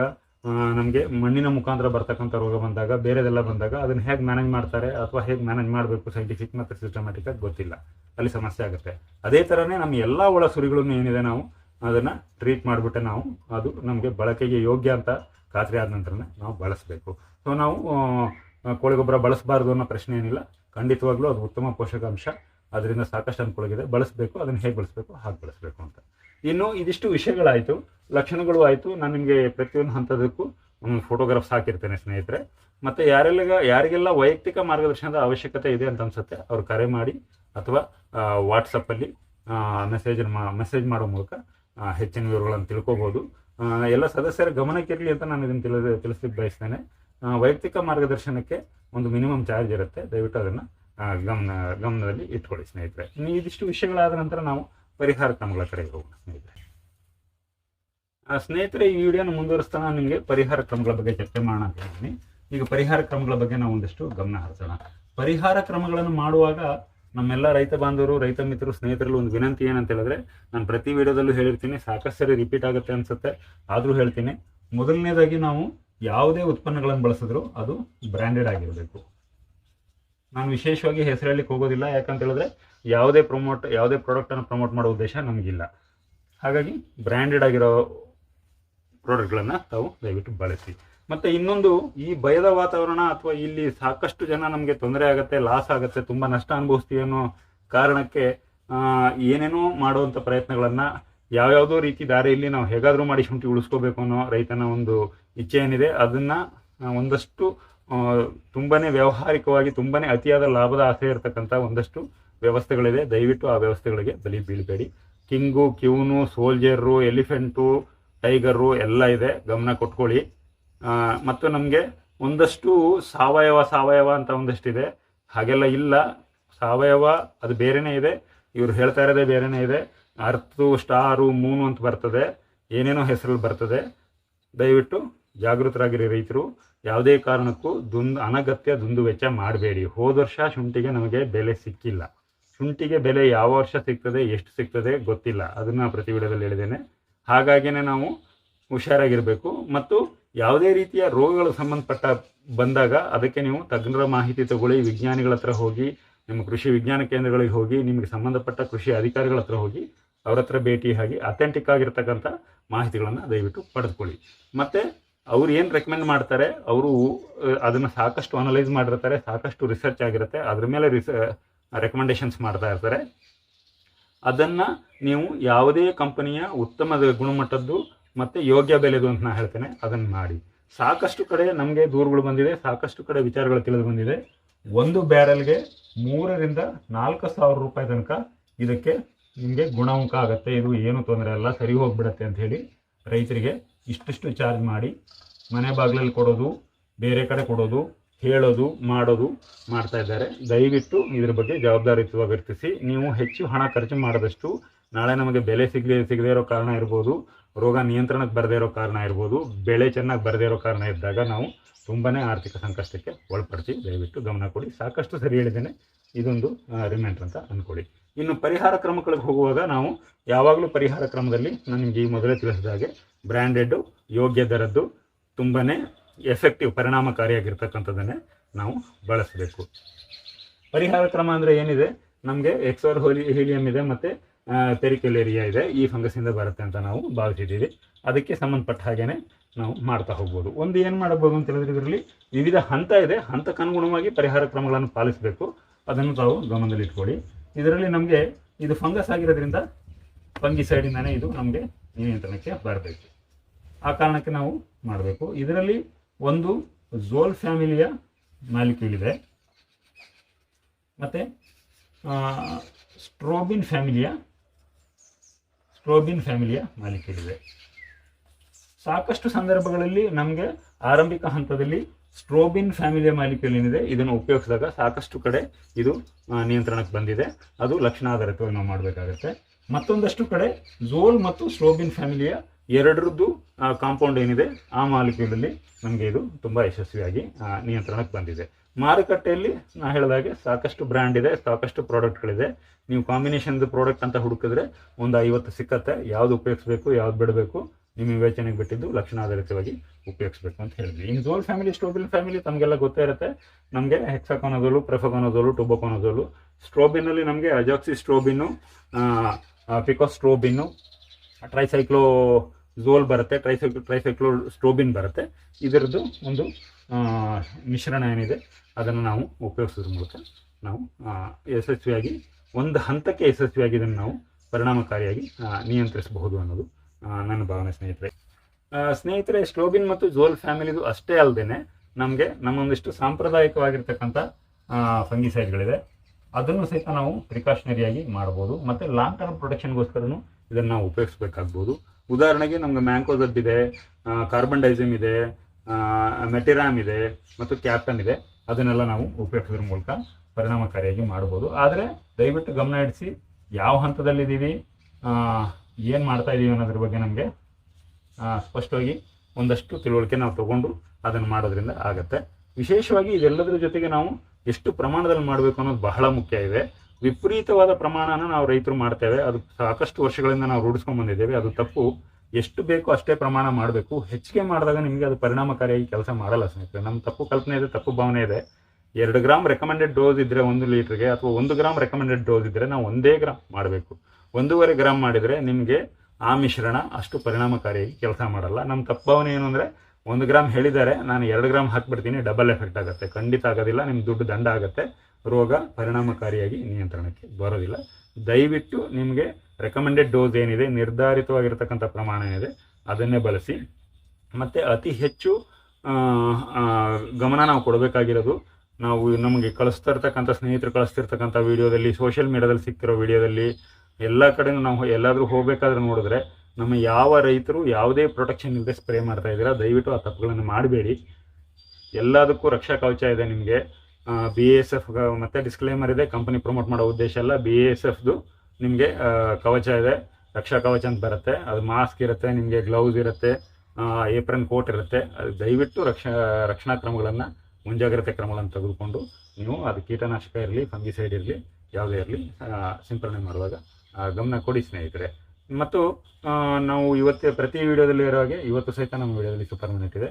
ನಮಗೆ ಮಣ್ಣಿನ ಮುಖಾಂತರ ಬರ್ತಕ್ಕಂಥ ರೋಗ ಬಂದಾಗ, ಬೇರೆದೆಲ್ಲ ಬಂದಾಗ ಅದನ್ನು ಹೇಗೆ ಮ್ಯಾನೇಜ್ ಮಾಡ್ತಾರೆ ಅಥವಾ ಹೇಗೆ ಮ್ಯಾನೇಜ್ ಮಾಡಬೇಕು ಸೈಂಟಿಫಿಕ್ ಮತ್ತು ಸಿಸ್ಟಮ್ಯಾಟಿಕ್ ಆಗಿ ಗೊತ್ತಿಲ್ಲ. ಅಲ್ಲಿ ಸಮಸ್ಯೆ ಆಗುತ್ತೆ. ಅದೇ ಥರನೇ ನಮ್ಮ ಎಲ್ಲ ಒಳ ಸುರಿಗಳನ್ನು ಏನಿದೆ ನಾವು, ಅದನ್ನು ಟ್ರೀಟ್ ಮಾಡಿಬಿಟ್ಟೆ ನಾವು ಅದು ನಮಗೆ ಬಳಕೆಗೆ ಯೋಗ್ಯ ಅಂತ ಖಾತ್ರಿ ಆದ ನಂತರನೇ ನಾವು ಬಳಸಬೇಕು. ಸೊ ನಾವು ಕೋಳಿ ಗೊಬ್ಬರ ಬಳಸಬಾರ್ದು ಅನ್ನೋ ಪ್ರಶ್ನೆ ಏನಿಲ್ಲ. ಖಂಡಿತವಾಗ್ಲೂ ಅದು ಉತ್ತಮ ಪೋಷಕಾಂಶ. ಅದರಿಂದ ಸಾಕಷ್ಟು ಅನುಕೂಲಗಿದೆ ಬಳಸಬೇಕು, ಅದನ್ನು ಹೇಗೆ ಬಳಸಬೇಕು, ಹಾಗೆ ಬಳಸಬೇಕು ಅಂತ. ಇನ್ನು ಇದಿಷ್ಟು ವಿಷಯಗಳಾಯಿತು, ಲಕ್ಷಣಗಳು ಆಯಿತು. ನಾನು ನಿಮಗೆ ಪ್ರತಿಯೊಂದು ಹಂತದಕ್ಕೂ ಫೋಟೋಗ್ರಾಫ್ಸ್ ಹಾಕಿರ್ತೇನೆ ಸ್ನೇಹಿತರೆ. ಮತ್ತು ಯಾರೆಲ್ಲ ಯಾರಿಗೆಲ್ಲ ವೈಯಕ್ತಿಕ ಮಾರ್ಗದರ್ಶನದ ಅವಶ್ಯಕತೆ ಇದೆ ಅಂತ ಅನ್ಸುತ್ತೆ, ಅವ್ರು ಕರೆ ಮಾಡಿ ಅಥವಾ ವಾಟ್ಸಪ್ಪಲ್ಲಿ ಮೆಸೇಜ್ ಮೆಸೇಜ್ ಮಾಡೋ ಮೂಲಕ ಹೆಚ್ಚಿನ ವಿವರಗಳನ್ನು ತಿಳ್ಕೊಬೋದು. ಎಲ್ಲ ಸದಸ್ಯರ ಗಮನಕ್ಕಿರಲಿ ಅಂತ ನಾನು ಇದನ್ನು ತಿಳಿದ ತಿಳಿಸ್ಲಿಕ್ಕೆ ಬಯಸ್ತೇನೆ. ವೈಯಕ್ತಿಕ ಮಾರ್ಗದರ್ಶನಕ್ಕೆ ಒಂದು ಮಿನಿಮಮ್ ಚಾರ್ಜ್ ಇರುತ್ತೆ. ದಯವಿಟ್ಟು ಅದನ್ನು ಗಮನ, ಗಮನದಲ್ಲಿ ಇಟ್ಕೊಳ್ಳಿ ಸ್ನೇಹಿತರೆ. ಇನ್ನು ಇದಿಷ್ಟು ವಿಷಯಗಳಾದ ನಂತರ ನಾವು ಪರಿಹಾರ ಕ್ರಮಗಳ ಕಡೆಗೆ ಹೋಗೋಣ ಸ್ನೇಹಿತರೆ. ಆ, ಸ್ನೇಹಿತರೆ ಈ ವಿಡಿಯೋನ ಮುಂದುವರಿಸ್ತಾ ನಾನು ನಿಮಗೆ ಪರಿಹಾರ ಕ್ರಮಗಳ ಬಗ್ಗೆ ಚರ್ಚೆ ಮಾಡೋಣ ಅಂತ ಹೇಳ್ತೀನಿ. ಈಗ ಪರಿಹಾರ ಕ್ರಮಗಳ ಬಗ್ಗೆ ನಾವು ಒಂದಿಷ್ಟು ಗಮನ ಹರಿಸೋಣ. ಪರಿಹಾರ ಕ್ರಮಗಳನ್ನು ಮಾಡುವಾಗ ನಮ್ಮೆಲ್ಲ ರೈತ ಬಾಂಧವರು ರೈತ ಮಿತ್ರರು ಸ್ನೇಹಿತರಲ್ಲಿ ಒಂದು ವಿನಂತಿ ಏನಂತ ಹೇಳಿದ್ರೆ ನಾನು ಪ್ರತಿ ವಿಡಿಯೋದಲ್ಲೂ ಹೇಳಿರ್ತೀನಿ ಸಾಕಷ್ಟು ಸರಿ ರಿಪೀಟ್ ಆಗುತ್ತೆ ಅನ್ಸುತ್ತೆ ಆದರೂ ಹೇಳ್ತೀನಿ. ಮೊದಲನೇದಾಗಿ ನಾವು ಯಾವುದೇ ಉತ್ಪನ್ನಗಳನ್ನು ಬಳಸಿದ್ರು ಅದು ಬ್ರ್ಯಾಂಡೆಡ್ ಆಗಿರಬೇಕು. ನಾನು ವಿಶೇಷವಾಗಿ ಹೆಸರು ಹೋಗೋದಿಲ್ಲ ಯಾಕಂತ ಹೇಳಿದ್ರೆ ಯಾವುದೇ ಪ್ರಮೋಟ್ ಯಾವುದೇ ಪ್ರಾಡಕ್ಟನ್ನು ಪ್ರಮೋಟ್ ಮಾಡೋ ಉದ್ದೇಶ ನಮಗಿಲ್ಲ. ಹಾಗಾಗಿ ಬ್ರ್ಯಾಂಡೆಡ್ ಆಗಿರೋ ಪ್ರಾಡಕ್ಟ್ಗಳನ್ನು ತಾವು ದಯವಿಟ್ಟು ಬಳಸಿ. ಮತ್ತು ಇನ್ನೊಂದು, ಈ ಭಯದ ವಾತಾವರಣ ಅಥವಾ ಇಲ್ಲಿ ಸಾಕಷ್ಟು ಜನ ನಮಗೆ ತೊಂದರೆ ಆಗುತ್ತೆ ಲಾಸ್ ಆಗುತ್ತೆ, ತುಂಬ ನಷ್ಟ ಅನುಭವಿಸ್ತೀವಿ ಅನ್ನೋ ಕಾರಣಕ್ಕೆ ಏನೇನೋ ಮಾಡುವಂಥ ಪ್ರಯತ್ನಗಳನ್ನು ಯಾವ್ಯಾವುದೋ ರೀತಿ ದಾರಿಯಲ್ಲಿ ನಾವು ಹೇಗಾದರೂ ಮಾಡಿ ಶುಂಠಿ ಉಳಿಸ್ಕೋಬೇಕು ಅನ್ನೋ ರೈತನ ಒಂದು ಇಚ್ಛೆ ಏನಿದೆ, ಅದನ್ನು ಒಂದಷ್ಟು ತುಂಬಾ ವ್ಯಾವಹಾರಿಕವಾಗಿ, ತುಂಬಾನೇ ಅತಿಯಾದ ಲಾಭದ ಆಸೆ ಇರತಕ್ಕಂಥ ಒಂದಷ್ಟು ವ್ಯವಸ್ಥೆಗಳಿದೆ. ದಯವಿಟ್ಟು ಆ ವ್ಯವಸ್ಥೆಗಳಿಗೆ ಬಲಿ ಬೀಳಬೇಡಿ. King, queen soldier elephant tiger ಎಲ್ಲ ಇದೆ. ಗಮನ ಕೊಟ್ಕೊಳ್ಳಿ. ಮತ್ತು ನಮಗೆ ಒಂದಷ್ಟು ಸಾವಯವ ಸಾವಯವ ಅಂತ ಒಂದಷ್ಟಿದೆ. ಹಾಗೆಲ್ಲ ಇಲ್ಲ. ಸಾವಯವ, ಅದು ಬೇರೆನೇ ಇದೆ. ಇವರು ಹೇಳ್ತಾ ಇರೋದೆ ಬೇರೆನೇ ಇದೆ. ಅರ್ತು, ಸ್ಟಾರು, ಮೂನು ಅಂತ ಬರ್ತದೆ. ಏನೇನೋ ಹೆಸರಲ್ಲಿ ಬರ್ತದೆ. ದಯವಿಟ್ಟು ಜಾಗೃತರಾಗಿರಿ ರೈತರು. ಯಾವುದೇ ಕಾರಣಕ್ಕೂ ದುಂದು, ಅನಗತ್ಯ ದುಂದು ವೆಚ್ಚ ಮಾಡಬೇಡಿ. ಹೋದ ವರ್ಷ ಶುಂಠಿಗೆ ನಮಗೆ ಬೆಲೆ ಸಿಕ್ಕಿಲ್ಲ. ಶುಂಠಿಗೆ ಬೆಲೆ ಯಾವ ವರ್ಷ ಸಿಗ್ತದೆ, ಎಷ್ಟು ಸಿಗ್ತದೆ ಗೊತ್ತಿಲ್ಲ. ಅದನ್ನ ಪ್ರತಿ ವಿಡಿಯೋದಲ್ಲಿ ಹೇಳಿದ್ದೇನೆ. ಹಾಗಾಗಿನೇ ನಾವು ಹುಷಾರಾಗಿರಬೇಕು. ಮತ್ತು ಯಾವುದೇ ರೀತಿಯ ರೋಗಗಳು ಸಂಬಂಧಪಟ್ಟ ಬಂದಾಗ ಅದಕ್ಕೆ ನೀವು ತಜ್ಞರ ಮಾಹಿತಿ ತಗೊಳ್ಳಿ, ವಿಜ್ಞಾನಿಗಳ ಹತ್ರ ಹೋಗಿ, ನಿಮ್ಮ ಕೃಷಿ ವಿಜ್ಞಾನ ಕೇಂದ್ರಗಳಿಗೆ ಹೋಗಿ, ನಿಮಗೆ ಸಂಬಂಧಪಟ್ಟ ಕೃಷಿ ಅಧಿಕಾರಿಗಳ ಹತ್ರ ಹೋಗಿ, ಅವ್ರ ಹತ್ರ ಭೇಟಿ ಆಗಿ ಅಥೆಂಟಿಕ್ ಆಗಿರ್ತಕ್ಕಂಥ ಮಾಹಿತಿಗಳನ್ನು ದಯವಿಟ್ಟು ಪಡೆದುಕೊಳ್ಳಿ. ಮತ್ತು ಅವ್ರು ಏನು ರೆಕಮೆಂಡ್ ಮಾಡ್ತಾರೆ, ಅವರು ಅದನ್ನು ಸಾಕಷ್ಟು ಅನಲೈಸ್ ಮಾಡಿರ್ತಾರೆ, ಸಾಕಷ್ಟು ರಿಸರ್ಚ್ ಆಗಿರುತ್ತೆ. ಅದ್ರ ಮೇಲೆ ರಿಸ ರೆಕಮೆಂಡೇಶನ್ಸ್ ಮಾಡ್ತಾ ಇರ್ತಾರೆ. ಅದನ್ನು ನೀವು ಯಾವುದೇ ಕಂಪನಿಯ ಉತ್ತಮ ಗುಣಮಟ್ಟದ್ದು ಮತ್ತು ಯೋಗ್ಯ ಬೆಲೆದು ಅಂತ ನಾನು ಹೇಳ್ತೇನೆ, ಅದನ್ನು ಮಾಡಿ. ಸಾಕಷ್ಟು ಕಡೆ ನಮಗೆ ದೂರುಗಳು ಬಂದಿದೆ, ಸಾಕಷ್ಟು ಕಡೆ ವಿಚಾರಗಳು ತಿಳಿದು ಬಂದಿದೆ. ಒಂದು ಬ್ಯಾರಲ್ಗೆ ಮೂರರಿಂದ ನಾಲ್ಕು ಸಾವಿರ ರೂಪಾಯಿ ತನಕ ಇದಕ್ಕೆ ನಿಮಗೆ ಗುಣಮುಖ ಆಗುತ್ತೆ, ಇದು ಏನು ತೊಂದರೆ ಅಲ್ಲ, ಸರಿ ಹೋಗಿಬಿಡುತ್ತೆ ಅಂತ ಹೇಳಿ ರೈತರಿಗೆ ಇಷ್ಟಿಷ್ಟು ಚಾರ್ಜ್ ಮಾಡಿ, ಮನೆ ಬಾಗಿಲಲ್ಲಿ ಕೊಡೋದು, ಬೇರೆ ಕಡೆ ಕೊಡೋದು ಹೇಳೋದು, ಮಾಡೋದು ಮಾಡ್ತಾ ಇದ್ದಾರೆ. ದಯವಿಟ್ಟು ಇದ್ರ ಬಗ್ಗೆ ಜವಾಬ್ದಾರಿಯುತವಾಗಿ ವರ್ತಿಸಿ ನೀವು ಹೆಚ್ಚು ಹಣ ಖರ್ಚು ಮಾಡಿದಷ್ಟು ನಾಳೆ ನಮಗೆ ಬೆಲೆ ಸಿಗಲಿ ಸಿಗದೇ ಇರೋ ಕಾರಣ ಇರ್ಬೋದು. ರೋಗ ನಿಯಂತ್ರಣಕ್ಕೆ ಬರದೇ ಇರೋ ಕಾರಣ ಇರ್ಬೋದು. ಬೆಳೆ ಚೆನ್ನಾಗಿ ಬರದೇ ಇರೋ ಕಾರಣ ಇದ್ದಾಗ ನಾವು ತುಂಬನೇ ಆರ್ಥಿಕ ಸಂಕಷ್ಟಕ್ಕೆ ಒಳಪಡ್ತೀವಿ. ದಯವಿಟ್ಟು ಗಮನ ಕೊಡಿ. ಸಾಕಷ್ಟು ಸರಿ ಹೇಳಿದ್ದೇನೆ. ಇದೊಂದು ರಿಮೈಂಡರ್ ಅಂತ ಅಂದ್ಕೊಳ್ಳಿ. ಇನ್ನು ಪರಿಹಾರ ಕ್ರಮಗಳಿಗೆ ಹೋಗುವಾಗ ನಾವು ಯಾವಾಗಲೂ ಪರಿಹಾರ ಕ್ರಮದಲ್ಲಿ ನಾನು ನಿಮಗೆ ಈ ಮೊದಲೇ ತಿಳಿಸಿದ ಹಾಗೆ ಬ್ರ್ಯಾಂಡೆಡ್ಡು ಯೋಗ್ಯ ದರದ್ದು ತುಂಬನೇ ಎಫೆಕ್ಟಿವ್ ಪರಿಣಾಮಕಾರಿಯಾಗಿರ್ತಕ್ಕಂಥದ್ದನ್ನೇ ನಾವು ಬಳಸಬೇಕು. ಪರಿಹಾರ ಕ್ರಮ ಅಂದರೆ ಏನಿದೆ? ನಮಗೆ ಎಕ್ಸೋರ್ ಹೋಲಿ ಹೀಲಿಯಂ ಇದೆ ಮತ್ತು ಪೆರಿಕೆಲೇರಿಯಾ ಇದೆ. ಈ ಫಂಗಸಿಂದ ಬರುತ್ತೆ ಅಂತ ನಾವು ಭಾವಿಸಿದ್ದೀವಿ. ಅದಕ್ಕೆ ಸಂಬಂಧಪಟ್ಟ ಹಾಗೇ ನಾವು ಮಾಡ್ತಾ ಹೋಗ್ಬೋದು. ಒಂದು ಏನು ಮಾಡಬಹುದು ಅಂತ ಹೇಳಿದ್ರೆ ಇದರಲ್ಲಿ ವಿವಿಧ ಹಂತ ಇದೆ. ಹಂತಕ್ಕನುಗುಣವಾಗಿ ಪರಿಹಾರ ಕ್ರಮಗಳನ್ನು ಪಾಲಿಸಬೇಕು. ಅದನ್ನು ತಾವು ಗಮನದಲ್ಲಿ ಇಟ್ಕೊಳ್ಳಿ ಇದರಲ್ಲಿ ನಮಗೆ ಇದು ಫಂಗಸ್ ಆಗಿರೋದ್ರಿಂದ ಫಂಗಿಸೈಡಿಂದಾನೇ ಇದು ನಮಗೆ ನಿಯಂತ್ರಣಕ್ಕೆ ಬರಬೇಕು. ಆ ಕಾರಣಕ್ಕೆ ನಾವು ಮಾಡಬೇಕು. ಇದರಲ್ಲಿ ಒಂದು ಝೋಲ್ ಫ್ಯಾಮಿಲಿಯ ಮಾಲಿಕ್ಯೂಲ್ ಇದೆ ಮತ್ತು ಸ್ಟ್ರೋಬಿನ್ ಫ್ಯಾಮಿಲಿಯ ಸ್ಟ್ರೋಬಿನ್ ಫ್ಯಾಮಿಲಿಯ ಮಾಲಿಕ್ಯೂಲ್ ಇದೆ ಸಾಕಷ್ಟು ಸಂದರ್ಭಗಳಲ್ಲಿ ನಮಗೆ ಆರಂಭಿಕ ಹಂತದಲ್ಲಿ ಸ್ಟ್ರೋಬಿನ್ ಫ್ಯಾಮಿಲಿಯ ಮಾಲಿಕ್ಯೂಲ್ ಏನಿದೆ ಇದನ್ನು ಉಪಯೋಗಿಸಿದಾಗ ಸಾಕಷ್ಟು ಕಡೆ ಇದು ನಿಯಂತ್ರಣಕ್ಕೆ ಬಂದಿದೆ. ಅದು ಲಕ್ಷಣಾಧಾರಿತವಾಗಿ ನಾವು ಮಾಡಬೇಕಾಗತ್ತೆ. ಮತ್ತೊಂದಷ್ಟು ಕಡೆ ಝೋಲ್ ಮತ್ತು ಸ್ಟ್ರೋಬಿನ್ ಫ್ಯಾಮಿಲಿಯ ಎರಡರದ್ದು ಕಾಂಪೌಂಡ್ ಏನಿದೆ, ಆ ಮಾಲಿಕ್ಯೂಲಲ್ಲಿ ನಮಗೆ ಇದು ತುಂಬ ಯಶಸ್ವಿಯಾಗಿ ನಿಯಂತ್ರಣಕ್ಕೆ ಬಂದಿದೆ. ಮಾರುಕಟ್ಟೆಯಲ್ಲಿ ನಾ ಹೇಳಿದಾಗೆ ಸಾಕಷ್ಟು ಬ್ರ್ಯಾಂಡ್ ಇದೆ, ಸಾಕಷ್ಟು ಪ್ರಾಡಕ್ಟ್ಗಳಿದೆ ನೀವು ಕಾಂಬಿನೇಷನ್ದು ಪ್ರಾಡಕ್ಟ್ ಅಂತ ಹುಡುಕಿದ್ರೆ ಒಂದು ಐವತ್ತು ಸಿಕ್ಕತ್ತೆ. ಯಾವ್ದು ಉಪಯೋಗಿಸ್ಬೇಕು, ಯಾವ್ದು ಬಿಡಬೇಕು ನಿಮ್ಮ ವಿವೇಚನೆಗೆ ಬಿಟ್ಟಿದ್ದು ಲಕ್ಷಣ ಆಧಾರಿತವಾಗಿ ಉಪಯೋಗಿಸ್ಬೇಕು ಅಂತ ಹೇಳಿದ್ವಿ. ಇನ್ ಝೋಲ್ ಫ್ಯಾಮಿಲಿ ಸ್ಟ್ರೋಬಿನ್ ಫ್ಯಾಮಿಲಿ ತಮಗೆಲ್ಲ ಗೊತ್ತೇ ಇರುತ್ತೆ. ನಮಗೆ ಹೆಕ್ಸಾಕೋನೋದೋಲು ಪ್ರೆಫಕೊನೋದೋಲು ಟೊಬಕೋನೋದೋಲು ಸ್ಟ್ರೋಬಿನಲ್ಲಿ ನಮಗೆ ಅಜಾಕ್ಸಿ ಸ್ಟ್ರೋಬಿನ್ನು ಪಿಕೋಸ್ಟ್ರೋಬಿನ್ನು ಟ್ರೈಸೈಕ್ಲೋ ಝೋಲ್ ಬರುತ್ತೆ ಟ್ರೈಸೈಕ್ಲೋ ಟ್ರೈಸೈಕ್ಲೋ ಸ್ಟ್ರೋಬಿನ್ ಬರುತ್ತೆ. ಇದರದ್ದು ಒಂದು ಮಿಶ್ರಣ ಏನಿದೆ, ಅದನ್ನು ನಾವು ಉಪಯೋಗಿಸೋದ್ರ ಮೂಲಕ ನಾವು ಯಶಸ್ವಿಯಾಗಿ, ಒಂದು ಹಂತಕ್ಕೆ ಯಶಸ್ವಿಯಾಗಿ ಇದನ್ನು ನಾವು ಪರಿಣಾಮಕಾರಿಯಾಗಿ ನಿಯಂತ್ರಿಸಬಹುದು ಅನ್ನೋದು ನನ್ನ ಭಾವನೆ ಸ್ನೇಹಿತರೆ. ಸ್ನೇಹಿತರೆ ಸ್ಟ್ರೋಬಿನ್ ಮತ್ತು ಝೋಲ್ ಫ್ಯಾಮಿಲಿದು ಅಷ್ಟೇ ಅಲ್ಲದೆ ನಮಗೆ ನಮ್ಮೊಂದಿಷ್ಟು ಸಾಂಪ್ರದಾಯಿಕವಾಗಿರ್ತಕ್ಕಂಥ ಫಂಗಿಸೈಡ್ಗಳಿದೆ ಅದನ್ನು ಸಹಿತ ನಾವು ಪ್ರಿಕಾಷನರಿಯಾಗಿ ಮಾಡ್ಬೋದು ಮತ್ತು ಲಾಂಗ್ ಟರ್ಮ್ ಪ್ರೊಟೆಕ್ಷನ್ಗೋಸ್ಕರನೂ ಇದನ್ನು ನಾವು ಉಪಯೋಗಿಸ್ಬೇಕಾಗ್ಬೋದು. ಉದಾಹರಣೆಗೆ ನಮ್ಗೆ ಮ್ಯಾಂಕೋಸಬ್ ಇದೆ ಕಾರ್ಬನ್ ಡೈಸಿಮ್ ಇದೆ ಮೆಟಿರಾಮ್ ಇದೆ, ಮತ್ತು ಕ್ಯಾಪ್ಟನ್ ಇದೆ. ಅದನ್ನೆಲ್ಲ ನಾವು ಉಪಯೋಗಿಸೋದ್ರ ಮೂಲಕ ಪರಿಣಾಮಕಾರಿಯಾಗಿ ಮಾಡ್ಬೋದು. ಆದರೆ ದಯವಿಟ್ಟು ಗಮನ ಇಡಿಸಿ, ಯಾವ ಹಂತದಲ್ಲಿದ್ದೀವಿ ಏನು ಮಾಡ್ತಾ ಇದ್ದೀವಿ ಅನ್ನೋದ್ರ ಬಗ್ಗೆ ನಮಗೆ ಸ್ಪಷ್ಟವಾಗಿ ಒಂದಷ್ಟು ತಿಳುವಳಿಕೆ ನಾವು ತಗೊಂಡು ಅದನ್ನು ಮಾಡೋದ್ರಿಂದ ಆಗುತ್ತೆ. ವಿಶೇಷವಾಗಿ ಇದೆಲ್ಲದರ ಜೊತೆಗೆ ನಾವು ಎಷ್ಟು ಪ್ರಮಾಣದಲ್ಲಿ ಮಾಡಬೇಕು ಅನ್ನೋದು ಬಹಳ ಮುಖ್ಯ ಇದೆ. ವಿಪರೀತವಾದ ಪ್ರಮಾಣನ ನಾವು ರೈತರು ಮಾಡ್ತೇವೆ. ಅದು ಸಾಕಷ್ಟು ವರ್ಷಗಳಿಂದ ನಾವು ರೂಢಿಸ್ಕೊಂಡ್ ಬಂದಿದ್ದೇವೆ. ಅದು ತಪ್ಪು. ಎಷ್ಟು ಬೇಕೋ ಅಷ್ಟೇ ಪ್ರಮಾಣ ಮಾಡಬೇಕು. ಹೆಚ್ಚಿಗೆ ಮಾಡಿದಾಗ ನಿಮಗೆ ಅದು ಪರಿಣಾಮಕಾರಿಯಾಗಿ ಕೆಲಸ ಮಾಡಲ್ಲ ಸ್ನೇಹಿತರೆ. ನಮ್ಮ ತಪ್ಪು ಕಲ್ಪನೆ ಇದೆ, ತಪ್ಪು ಭಾವನೆ ಇದೆ. ಎರಡು ಗ್ರಾಮ್ ರೆಕಮೆಂಡೆಡ್ ಡೋಸ್ ಇದ್ರೆ ಒಂದು ಲೀಟ್ರಿಗೆ ಅಥವಾ ಒಂದು ಗ್ರಾಮ್ ರೆಕಮೆಂಡೆಡ್ ಡೋಸ್ ಇದ್ರೆ ನಾವು ಒಂದೇ ಗ್ರಾಮ್ ಮಾಡಬೇಕು. ಒಂದೂವರೆ ಗ್ರಾಮ್ ಮಾಡಿದರೆ ನಿಮಗೆ ಆ ಮಿಶ್ರಣ ಅಷ್ಟು ಪರಿಣಾಮಕಾರಿಯಾಗಿ ಕೆಲಸ ಮಾಡಲ್ಲ. ನಮ್ಮ ತಪ್ಪು ಭಾವನೆ ಏನು ಅಂದರೆ ಒಂದು ಗ್ರಾಮ್ ಹೇಳಿದ್ದಾರೆ. ನಾನು ಎರಡು ಗ್ರಾಮ್ ಹಾಕ್ಬಿಡ್ತೀನಿ ಡಬಲ್ ಎಫೆಕ್ಟ್ ಆಗುತ್ತೆ. ಖಂಡಿತ ಆಗೋದಿಲ್ಲ. ನಿಮ್ಮ ದುಡ್ಡು ದಂಡ ಆಗುತ್ತೆ. ರೋಗ ಪರಿಣಾಮಕಾರಿಯಾಗಿ ನಿಯಂತ್ರಣಕ್ಕೆ ಬರೋದಿಲ್ಲ. ದಯವಿಟ್ಟು ನಿಮಗೆ ರೆಕಮೆಂಡೆಡ್ ಡೋಸ್ ಏನಿದೆ, ನಿರ್ಧಾರಿತವಾಗಿರ್ತಕ್ಕಂಥ ಪ್ರಮಾಣ ಏನಿದೆ, ಅದನ್ನೇ ಬಳಸಿ. ಮತ್ತು ಅತಿ ಹೆಚ್ಚು ಗಮನ ನಾವು ಕೊಡಬೇಕಾಗಿರೋದು, ನಾವು ನಮಗೆ ಕಳಿಸ್ತಾ ಇರ್ತಕ್ಕಂಥ ಸ್ನೇಹಿತರು, ಕಳಿಸ್ತಿರ್ತಕ್ಕಂಥ ವೀಡಿಯೋದಲ್ಲಿ ಸೋಷಿಯಲ್ ಮೀಡಿಯಾದಲ್ಲಿ ಸಿಗ್ತಿರೋ ವೀಡಿಯೋದಲ್ಲಿ, ಎಲ್ಲ ಕಡೆನೂ ನಾವು ಎಲ್ಲಾದರೂ ಹೋಗಬೇಕಾದ್ರೆ ನೋಡಿದ್ರೆ, ನಮ್ಮ ಯಾವ ರೈತರು ಯಾವುದೇ ಪ್ರೊಟೆಕ್ಷನ್ ಇಲ್ಲದೆ ಸ್ಪ್ರೇ ಮಾಡ್ತಾ ಇದ್ದೀರಾ, ದಯವಿಟ್ಟು ಆ ತಪ್ಪುಗಳನ್ನು ಮಾಡಬೇಡಿ. ಎಲ್ಲದಕ್ಕೂ ರಕ್ಷಾ ಕವಚ ಇದೆ ನಿಮಗೆ. ಬಿ ಎಸ್ ಎಫ್ ಮತ್ತೆ ಡಿಸ್ಕ್ಲೇಮರ್ ಇದೆ ಕಂಪನಿ ಪ್ರಮೋಟ್ ಮಾಡೋ ಉದ್ದೇಶ ಎಲ್ಲ ಬಿ ಎಸ್ ಎಫ್ದು ನಿಮಗೆ ಕವಚ ಇದೆ, ರಕ್ಷಾ ಕವಚ ಅಂತ ಬರುತ್ತೆ. ಅದು ಮಾಸ್ಕ್ ಇರುತ್ತೆ, ನಿಮಗೆ ಗ್ಲೌಸ್ ಇರುತ್ತೆ ಏಪ್ರನ್ ಕೋಟ್ ಇರುತ್ತೆ. ಅದು ದಯವಿಟ್ಟು ರಕ್ಷಾ, ರಕ್ಷಣಾ ಕ್ರಮಗಳನ್ನು, ಮುಂಜಾಗ್ರತೆ ಕ್ರಮಗಳನ್ನು ತೆಗೆದುಕೊಂಡು ನೀವು ಅದು ಕೀಟನಾಶಕ ಇರಲಿ ಫಂಗಿಸೈಡ್ ಇರಲಿ, ಯಾವುದೇ ಇರಲಿ ಸಿಂಪರಣೆ ಮಾಡುವಾಗ ಗಮನ ಕೊಡಿ ಸ್ನೇಹಿತರೆ. ಮತ್ತು ನಾವು ಇವತ್ತೇ ಪ್ರತಿ ವಿಡಿಯೋದಲ್ಲಿ ಇರೋ ಹಾಗೆ, ಇವತ್ತು ಸಹಿತ ನಮ್ಮ ವಿಡಿಯೋದಲ್ಲಿ ಸೂಪರ್ ಮಿನಿಟ್ ಇದೆ.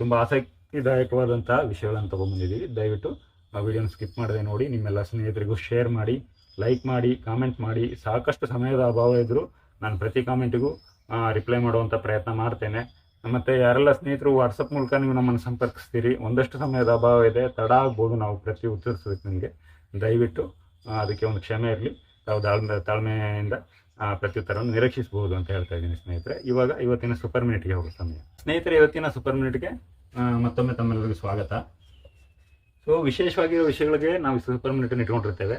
ತುಂಬ ತುಂಬ ಆಸಕ್ತಿದಾಯಕವಾದಂತಹ ವಿಷಯಗಳನ್ನು ತೊಗೊಂಡ್ಬಂದಿದ್ದೀವಿ. ದಯವಿಟ್ಟು ಆ ವಿಡಿಯೋನ ಸ್ಕಿಪ್ ಮಾಡದೆ ನೋಡಿ, ನಿಮ್ಮೆಲ್ಲ ಸ್ನೇಹಿತರಿಗೂ ಶೇರ್ ಮಾಡಿ, ಲೈಕ್ ಮಾಡಿ, ಕಾಮೆಂಟ್ ಮಾಡಿ. ಸಾಕಷ್ಟು ಸಮಯದ ಅಭಾವ ಇದ್ದರೂ ನಾನು ಪ್ರತಿ ಕಾಮೆಂಟಿಗೂ ರಿಪ್ಲೈ ಮಾಡುವಂಥ ಪ್ರಯತ್ನ ಮಾಡ್ತೇನೆ. ಮತ್ತು ಯಾರೆಲ್ಲ ಸ್ನೇಹಿತರು ವಾಟ್ಸಪ್ ಮೂಲಕ ನೀವು ನಮ್ಮನ್ನು ಸಂಪರ್ಕಿಸ್ತೀರಿ, ಒಂದಷ್ಟು ಸಮಯದ ಅಭಾವ ಇದೆ. ತಡ ಆಗ್ಬೋದು ನಾವು ಪ್ರತಿ ಉತ್ತರಿಸೋದಕ್ಕೆ ನಿಮಗೆ. ದಯವಿಟ್ಟು ಅದಕ್ಕೆ ಒಂದು ಕ್ಷಮೆ ಇರಲಿ. ತಾವು ತಾಳ್ಮೆ, ತಾಳ್ಮೆಯಿಂದ ಪ್ರತ್ಯುತ್ತರವನ್ನು ನಿರೀಕ್ಷಿಸಬಹುದು ಅಂತ ಹೇಳ್ತಾ ಇದ್ದೀನಿ ಸ್ನೇಹಿತರೆ. ಇವಾಗ ಇವತ್ತಿನ ಸೂಪರ್ ಮಿನಿಟ್ಗೆ ಹೋಗೋ ಸಮಯ. ಸ್ನೇಹಿತರೆ, ಇವತ್ತಿನ ಸೂಪರ್ ಮಿನಿಟ್ಗೆ ಮತ್ತೊಮ್ಮೆ ತಮ್ಮೆಲ್ಲರಿಗೂ ಸ್ವಾಗತ. ಸೊ ವಿಶೇಷವಾಗಿರೋ ವಿಷಯಗಳಿಗೆ ನಾವು ಸೂಪರ್ ಮಿನಿಟನ್ನು ಇಟ್ಕೊಂಡಿರ್ತೇವೆ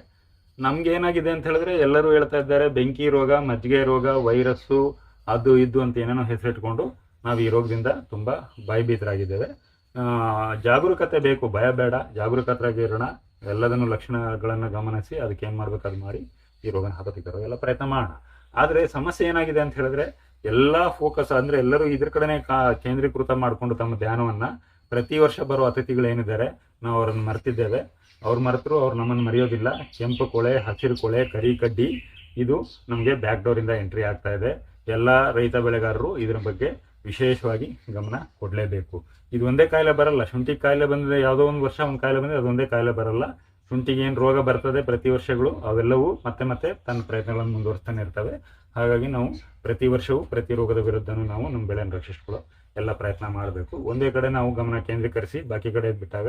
ನಮ್ಗೆ ಏನಾಗಿದೆ ಅಂತ ಹೇಳಿದ್ರೆ ಎಲ್ಲರೂ ಹೇಳ್ತಾ ಇದ್ದಾರೆ, ಬೆಂಕಿ ರೋಗ, ಮಜ್ಜಿಗೆ ರೋಗ, ವೈರಸ್ಸು, ಅದು ಇದು ಅಂತ ಏನೇನೋ ಹೆಸರಿಟ್ಕೊಂಡು ನಾವು ಈ ರೋಗದಿಂದ ತುಂಬ ಭಯಭೀತರಾಗಿದ್ದೇವೆ. ಜಾಗರೂಕತೆ ಬೇಕು, ಭಯ ಬೇಡ ಜಾಗರೂಕತರಾಗಿರೋಣ ಎಲ್ಲದನ್ನು ಲಕ್ಷಣಗಳನ್ನು ಗಮನಿಸಿ, ಅದಕ್ಕೆ ಏನು ಮಾಡಬೇಕು ಅದು ಮಾಡಿ ಈ ರೋಗನ ಹತೋಟಿಗೆ ಎಲ್ಲ ಪ್ರಯತ್ನ ಮಾಡೋಣ. ಆದರೆ ಸಮಸ್ಯೆ ಏನಾಗಿದೆ ಅಂತ ಹೇಳಿದ್ರೆ ಎಲ್ಲ ಫೋಕಸ್ ಅಂದರೆ ಎಲ್ಲರೂ ಇದ್ರ ಕಡೆನೇ ಕೇಂದ್ರೀಕೃತ ಮಾಡಿಕೊಂಡು ತಮ್ಮ ಧ್ಯಾನವನ್ನ ಪ್ರತಿ ವರ್ಷ ಬರೋ ಅತಿಥಿಗಳೇನಿದ್ದಾರೆ ನಾವು ಅವರನ್ನು ಮರೆತಿದ್ದೇವೆ. ಅವ್ರು ಮರೆತರು ಅವ್ರು ನಮ್ಮನ್ನು ಮರೆಯೋದಿಲ್ಲ. ಕೆಂಪು ಕೊಳೆ, ಹಸಿರು ಕೊಳೆ, ಕರಿ ಕಡ್ಡಿ, ಇದು ನಮಗೆ ಬ್ಯಾಕ್ ಡೋರಿಂದ ಎಂಟ್ರಿ ಆಗ್ತಾ ಇದೆ. ಎಲ್ಲ ರೈತ ಬೆಳೆಗಾರರು ಇದರ ಬಗ್ಗೆ ವಿಶೇಷವಾಗಿ ಗಮನ ಕೊಡಲೇಬೇಕು. ಇದು ಒಂದೇ ಕಾಯಿಲೆ ಬರಲ್ಲ. ಶುಂಠಿ ಕಾಯಿಲೆ ಬಂದರೆ ಯಾವುದೋ ಒಂದು ವರ್ಷ ಒಂದು ಕಾಯಿಲೆ ಬಂದರೆ ಅದೊಂದೇ ಕಾಯಿಲೆ ಬರಲ್ಲ. ಶುಂಠಿಗೆ ಏನು ರೋಗ ಬರ್ತದೆ ಪ್ರತಿ ವರ್ಷಗಳು, ಅವೆಲ್ಲವೂ ಮತ್ತೆ ಮತ್ತೆ ತನ್ನ ಪ್ರಯತ್ನಗಳನ್ನು ಮುಂದುವರಿಸ್ತಾನೆ ಇರ್ತವೆ. ಹಾಗಾಗಿ ನಾವು ಪ್ರತಿ ವರ್ಷವೂ ಪ್ರತಿ ರೋಗದ ವಿರುದ್ಧನೂ ನಾವು ನಮ್ಮ ಬೆಳೆಯನ್ನು ರಕ್ಷಿಸ್ಕೊಳ್ಳೋ ಎಲ್ಲ ಪ್ರಯತ್ನ ಮಾಡಬೇಕು. ಒಂದೇ ಕಡೆ ನಾವು ಗಮನ ಕೇಂದ್ರೀಕರಿಸಿ, ಬಾಕಿ ಕಡೆ ಬಿಟ್ಟಾಗ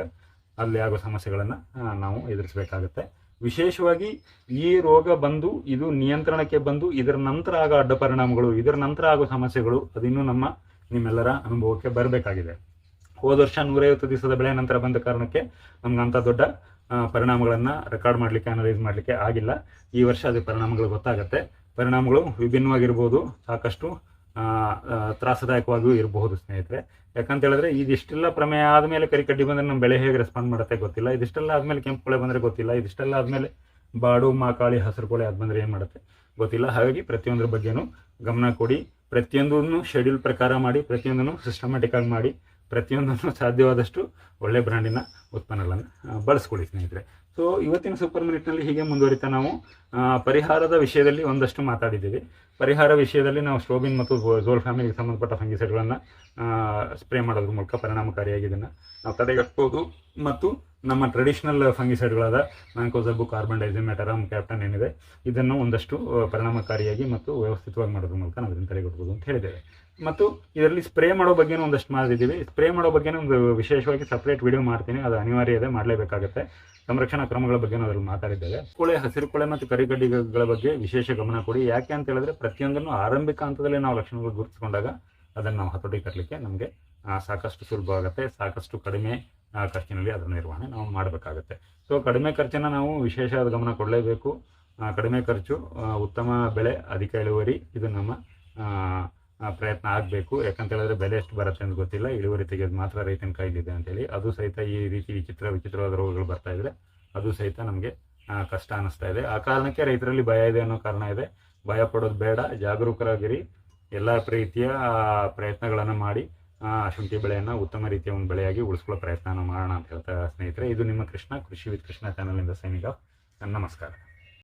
ಅಲ್ಲಿ ಆಗೋ ಸಮಸ್ಯೆಗಳನ್ನು ನಾವು ಎದುರಿಸಬೇಕಾಗುತ್ತೆ. ವಿಶೇಷವಾಗಿ ಈ ರೋಗ ಬಂದು, ಇದು ನಿಯಂತ್ರಣಕ್ಕೆ ಬಂದು, ಇದರ ನಂತರ ಆಗೋ ಅಡ್ಡ ಪರಿಣಾಮಗಳು, ಇದರ ನಂತರ ಆಗೋ ಸಮಸ್ಯೆಗಳು, ಅದಿನ್ನೂ ನಮ್ಮ, ನಿಮ್ಮೆಲ್ಲರ ಅನುಭವಕ್ಕೆ ಬರಬೇಕಾಗಿದೆ. ಹೋದ ವರ್ಷ ನೂರೈವತ್ತು ದಿವಸದ ಬೆಳೆ ನಂತರ ಬಂದ ಕಾರಣಕ್ಕೆ ನಮ್ಗೆ ಅಂಥ ದೊಡ್ಡ ಪರಿಣಾಮಗಳನ್ನು ರೆಕಾರ್ಡ್ ಮಾಡಲಿಕ್ಕೆ ಅನಲೈಸ್ ಮಾಡಲಿಕ್ಕೆ ಆಗಿಲ್ಲ. ಈ ವರ್ಷ ಅದು ಪರಿಣಾಮಗಳು ಗೊತ್ತಾಗುತ್ತೆ. ಪರಿಣಾಮಗಳು ವಿಭಿನ್ನವಾಗಿರ್ಬೋದು, ಸಾಕಷ್ಟು ತ್ರಾಸದಾಯಕವಾಗಿಯೂ ಇರಬಹುದು ಸ್ನೇಹಿತರೆ. ಯಾಕಂತ ಹೇಳಿದ್ರೆ ಇದಿಷ್ಟೆಲ್ಲ ಪ್ರಮೇಯ ಆದಮೇಲೆ ಕರಿಕಡ್ಡಿ ಬಂದರೆ ನಮ್ಮ ಬೆಳೆ ಹೇಗೆ ರೆಸ್ಪಾಂಡ್ ಮಾಡುತ್ತೆ ಗೊತ್ತಿಲ್ಲ. ಇದಿಷ್ಟೆಲ್ಲ ಆದಮೇಲೆ ಕೆಂಪು ಕೊಳೆ ಬಂದರೆ ಗೊತ್ತಿಲ್ಲ. ಇದಿಷ್ಟೆಲ್ಲ ಆದಮೇಲೆ ಬಾಡು, ಮಾಕಾಳಿ, ಹಸಿರು ಕೊಳೆ ಅದು ಬಂದರೆ ಏನು ಮಾಡುತ್ತೆ ಗೊತ್ತಿಲ್ಲ. ಹಾಗಾಗಿ ಪ್ರತಿಯೊಂದರ ಬಗ್ಗೆನೂ ಗಮನ ಕೊಡಿ. ಪ್ರತಿಯೊಂದನ್ನು ಶೆಡ್ಯೂಲ್ ಪ್ರಕಾರ ಮಾಡಿ, ಪ್ರತಿಯೊಂದನ್ನು ಸಿಸ್ಟಮ್ಯಾಟಿಕ್ ಆಗಿ ಮಾಡಿ. ಪ್ರತಿಯೊಂದನ್ನು ಸಾಧ್ಯವಾದಷ್ಟು ಒಳ್ಳೆ ಬ್ರ್ಯಾಂಡಿನ ಉತ್ಪನ್ನಗಳನ್ನು ಬಳಸ್ಕೊಳ್ಳಿ ಸ್ನೇಹಿತರೆ. ಸೊ ಇವತ್ತಿನ ಸೂಪರ್ ಮಿನಿಟ್ನಲ್ಲಿ ಹೀಗೆ ಮುಂದುವರಿತಾ ನಾವು ಪರಿಹಾರದ ವಿಷಯದಲ್ಲಿ ಒಂದಷ್ಟು ಮಾತಾಡಿದ್ದೀವಿ. ಪರಿಹಾರ ವಿಷಯದಲ್ಲಿ ನಾವು ಸ್ಟ್ರೋಬಿನ್ ಮತ್ತು ಝೋಲ್ ಫ್ಯಾಮಿಲಿಗೆ ಸಂಬಂಧಪಟ್ಟ ಫಂಗಿಸೈಡ್ಗಳನ್ನು ಸ್ಪ್ರೇ ಮಾಡೋದ್ರ ಮೂಲಕ ಪರಿಣಾಮಕಾರಿಯಾಗಿ ಇದನ್ನು ನಾವು ತಡೆಗಟ್ಬೋದು. ಮತ್ತು ನಮ್ಮ ಟ್ರೆಡಿಷನಲ್ ಫಂಗಿಸೈಡ್ಗಳಾದ ಮ್ಯಾಂಕೋಸಬ್ಬು ಕಾರ್ಬನ್ ಡೈಸಿಮೆಟರಮ್ ಕ್ಯಾಪ್ಟನ್ ಏನಿದೆ, ಇದನ್ನು ಒಂದಷ್ಟು ಪರಿಣಾಮಕಾರಿಯಾಗಿ ಮತ್ತು ವ್ಯವಸ್ಥಿತವಾಗಿ ಮಾಡೋದ್ರ ಮೂಲಕ ನಾವು ಇದನ್ನು ತಡೆಗಟ್ಟಬಹುದು ಅಂತ ಹೇಳಿದ್ದೇವೆ. ಮತ್ತು ಇದರಲ್ಲಿ ಸ್ಪ್ರೇ ಮಾಡೋ ಬಗ್ಗೆನೂ ಒಂದಷ್ಟು ಮಾಡಿದ್ದೀವಿ ಸ್ಪ್ರೇ ಮಾಡೋ ಬಗ್ಗೆ ಒಂದು ವಿಶೇಷವಾಗಿ ಸಪ್ರೇಟ್ ವಿಡಿಯೋ ಮಾಡ್ತೀನಿ. ಅದು ಅನಿವಾರ್ಯ ಇದೆ, ಮಾಡಲೇಬೇಕಾಗುತ್ತೆ. ಸಂರಕ್ಷಣಾ ಕ್ರಮಗಳ ಬಗ್ಗೆ ಅದರಲ್ಲಿ ಮಾತಾಡಿದ್ದೇವೆ. ಕೊಳೆ, ಹಸಿರು ಕೊಳೆ ಮತ್ತು ಕರಿಗಡ್ಡಿಗಳ ಬಗ್ಗೆ ವಿಶೇಷ ಗಮನ ಕೊಡಿ. ಯಾಕೆ ಅಂತ ಹೇಳಿದ್ರೆ ಪ್ರತಿಯೊಂದನ್ನು ಆರಂಭಿಕ ಹಂತದಲ್ಲಿ ನಾವು ಲಕ್ಷಣಗಳು ಗುರುತಿಸಿಕೊಂಡಾಗ ಅದನ್ನು ನಾವು ಹತೋಟಿ ತರಲಿಕ್ಕೆ ನಮಗೆ ಸಾಕಷ್ಟು ಸುಲಭ ಆಗುತ್ತೆ. ಸಾಕಷ್ಟು ಕಡಿಮೆ ಖರ್ಚಿನಲ್ಲಿ ಅದರ ನಿರ್ವಹಣೆ ನಾವು ಮಾಡಬೇಕಾಗುತ್ತೆ. ಸೊ ಕಡಿಮೆ ಖರ್ಚನ್ನು ನಾವು ವಿಶೇಷ ಗಮನ ಕೊಡಲೇಬೇಕು. ಕಡಿಮೆ ಖರ್ಚು ಉತ್ತಮ ಬೆಳೆ, ಅಧಿಕ ಇಳುವರಿ, ಇದು ನಮ್ಮ ಪ್ರಯತ್ನ ಆಗಬೇಕು. ಯಾಕಂತ ಹೇಳಿದ್ರೆ ಬೆಲೆ ಎಷ್ಟು ಬರುತ್ತೆ ಅಂತ ಗೊತ್ತಿಲ್ಲ. ಇಳುವರಿ ತೆಗೆಯೋದು ಮಾತ್ರ ರೈತನ ಕೈಲಿದೆ ಅಂತೇಳಿ ಅದು ಸಹಿತ ಈ ರೀತಿ ವಿಚಿತ್ರ ವಿಚಿತ್ರವಾದ ರೋಗಗಳು ಬರ್ತಾ ಇದ್ರೆ ಅದು ಸಹಿತ ನಮಗೆ ಕಷ್ಟ ಅನ್ನಿಸ್ತಾ ಇದೆ. ಆ ಕಾರಣಕ್ಕೆ ರೈತರಲ್ಲಿ ಭಯ ಇದೆ ಅನ್ನೋ ಕಾರಣ ಇದೆ. ಭಯ ಪಡೋದು ಬೇಡ. ಜಾಗರೂಕರಾಗಿರಿ. ಎಲ್ಲ ರೀತಿಯ ಪ್ರಯತ್ನಗಳನ್ನು ಮಾಡಿ ಶುಂಠಿ ಬೆಳೆಯನ್ನು ಉತ್ತಮ ರೀತಿಯ ಒಂದು ಬೆಳೆಯಾಗಿ ಉಳಿಸ್ಕೊಳ್ಳೋ ಪ್ರಯತ್ನ ಮಾಡೋಣ ಅಂತ ಹೇಳ್ತಾ ಸ್ನೇಹಿತರೆ. ಇದು ನಿಮ್ಮ ಕೃಷ್ಣ ಕೃಷಿ ವಿತ್ ಕೃಷ್ಣ ಚಾನಲಿಂದ ಸೈನಿಕ ನಮಸ್ಕಾರ.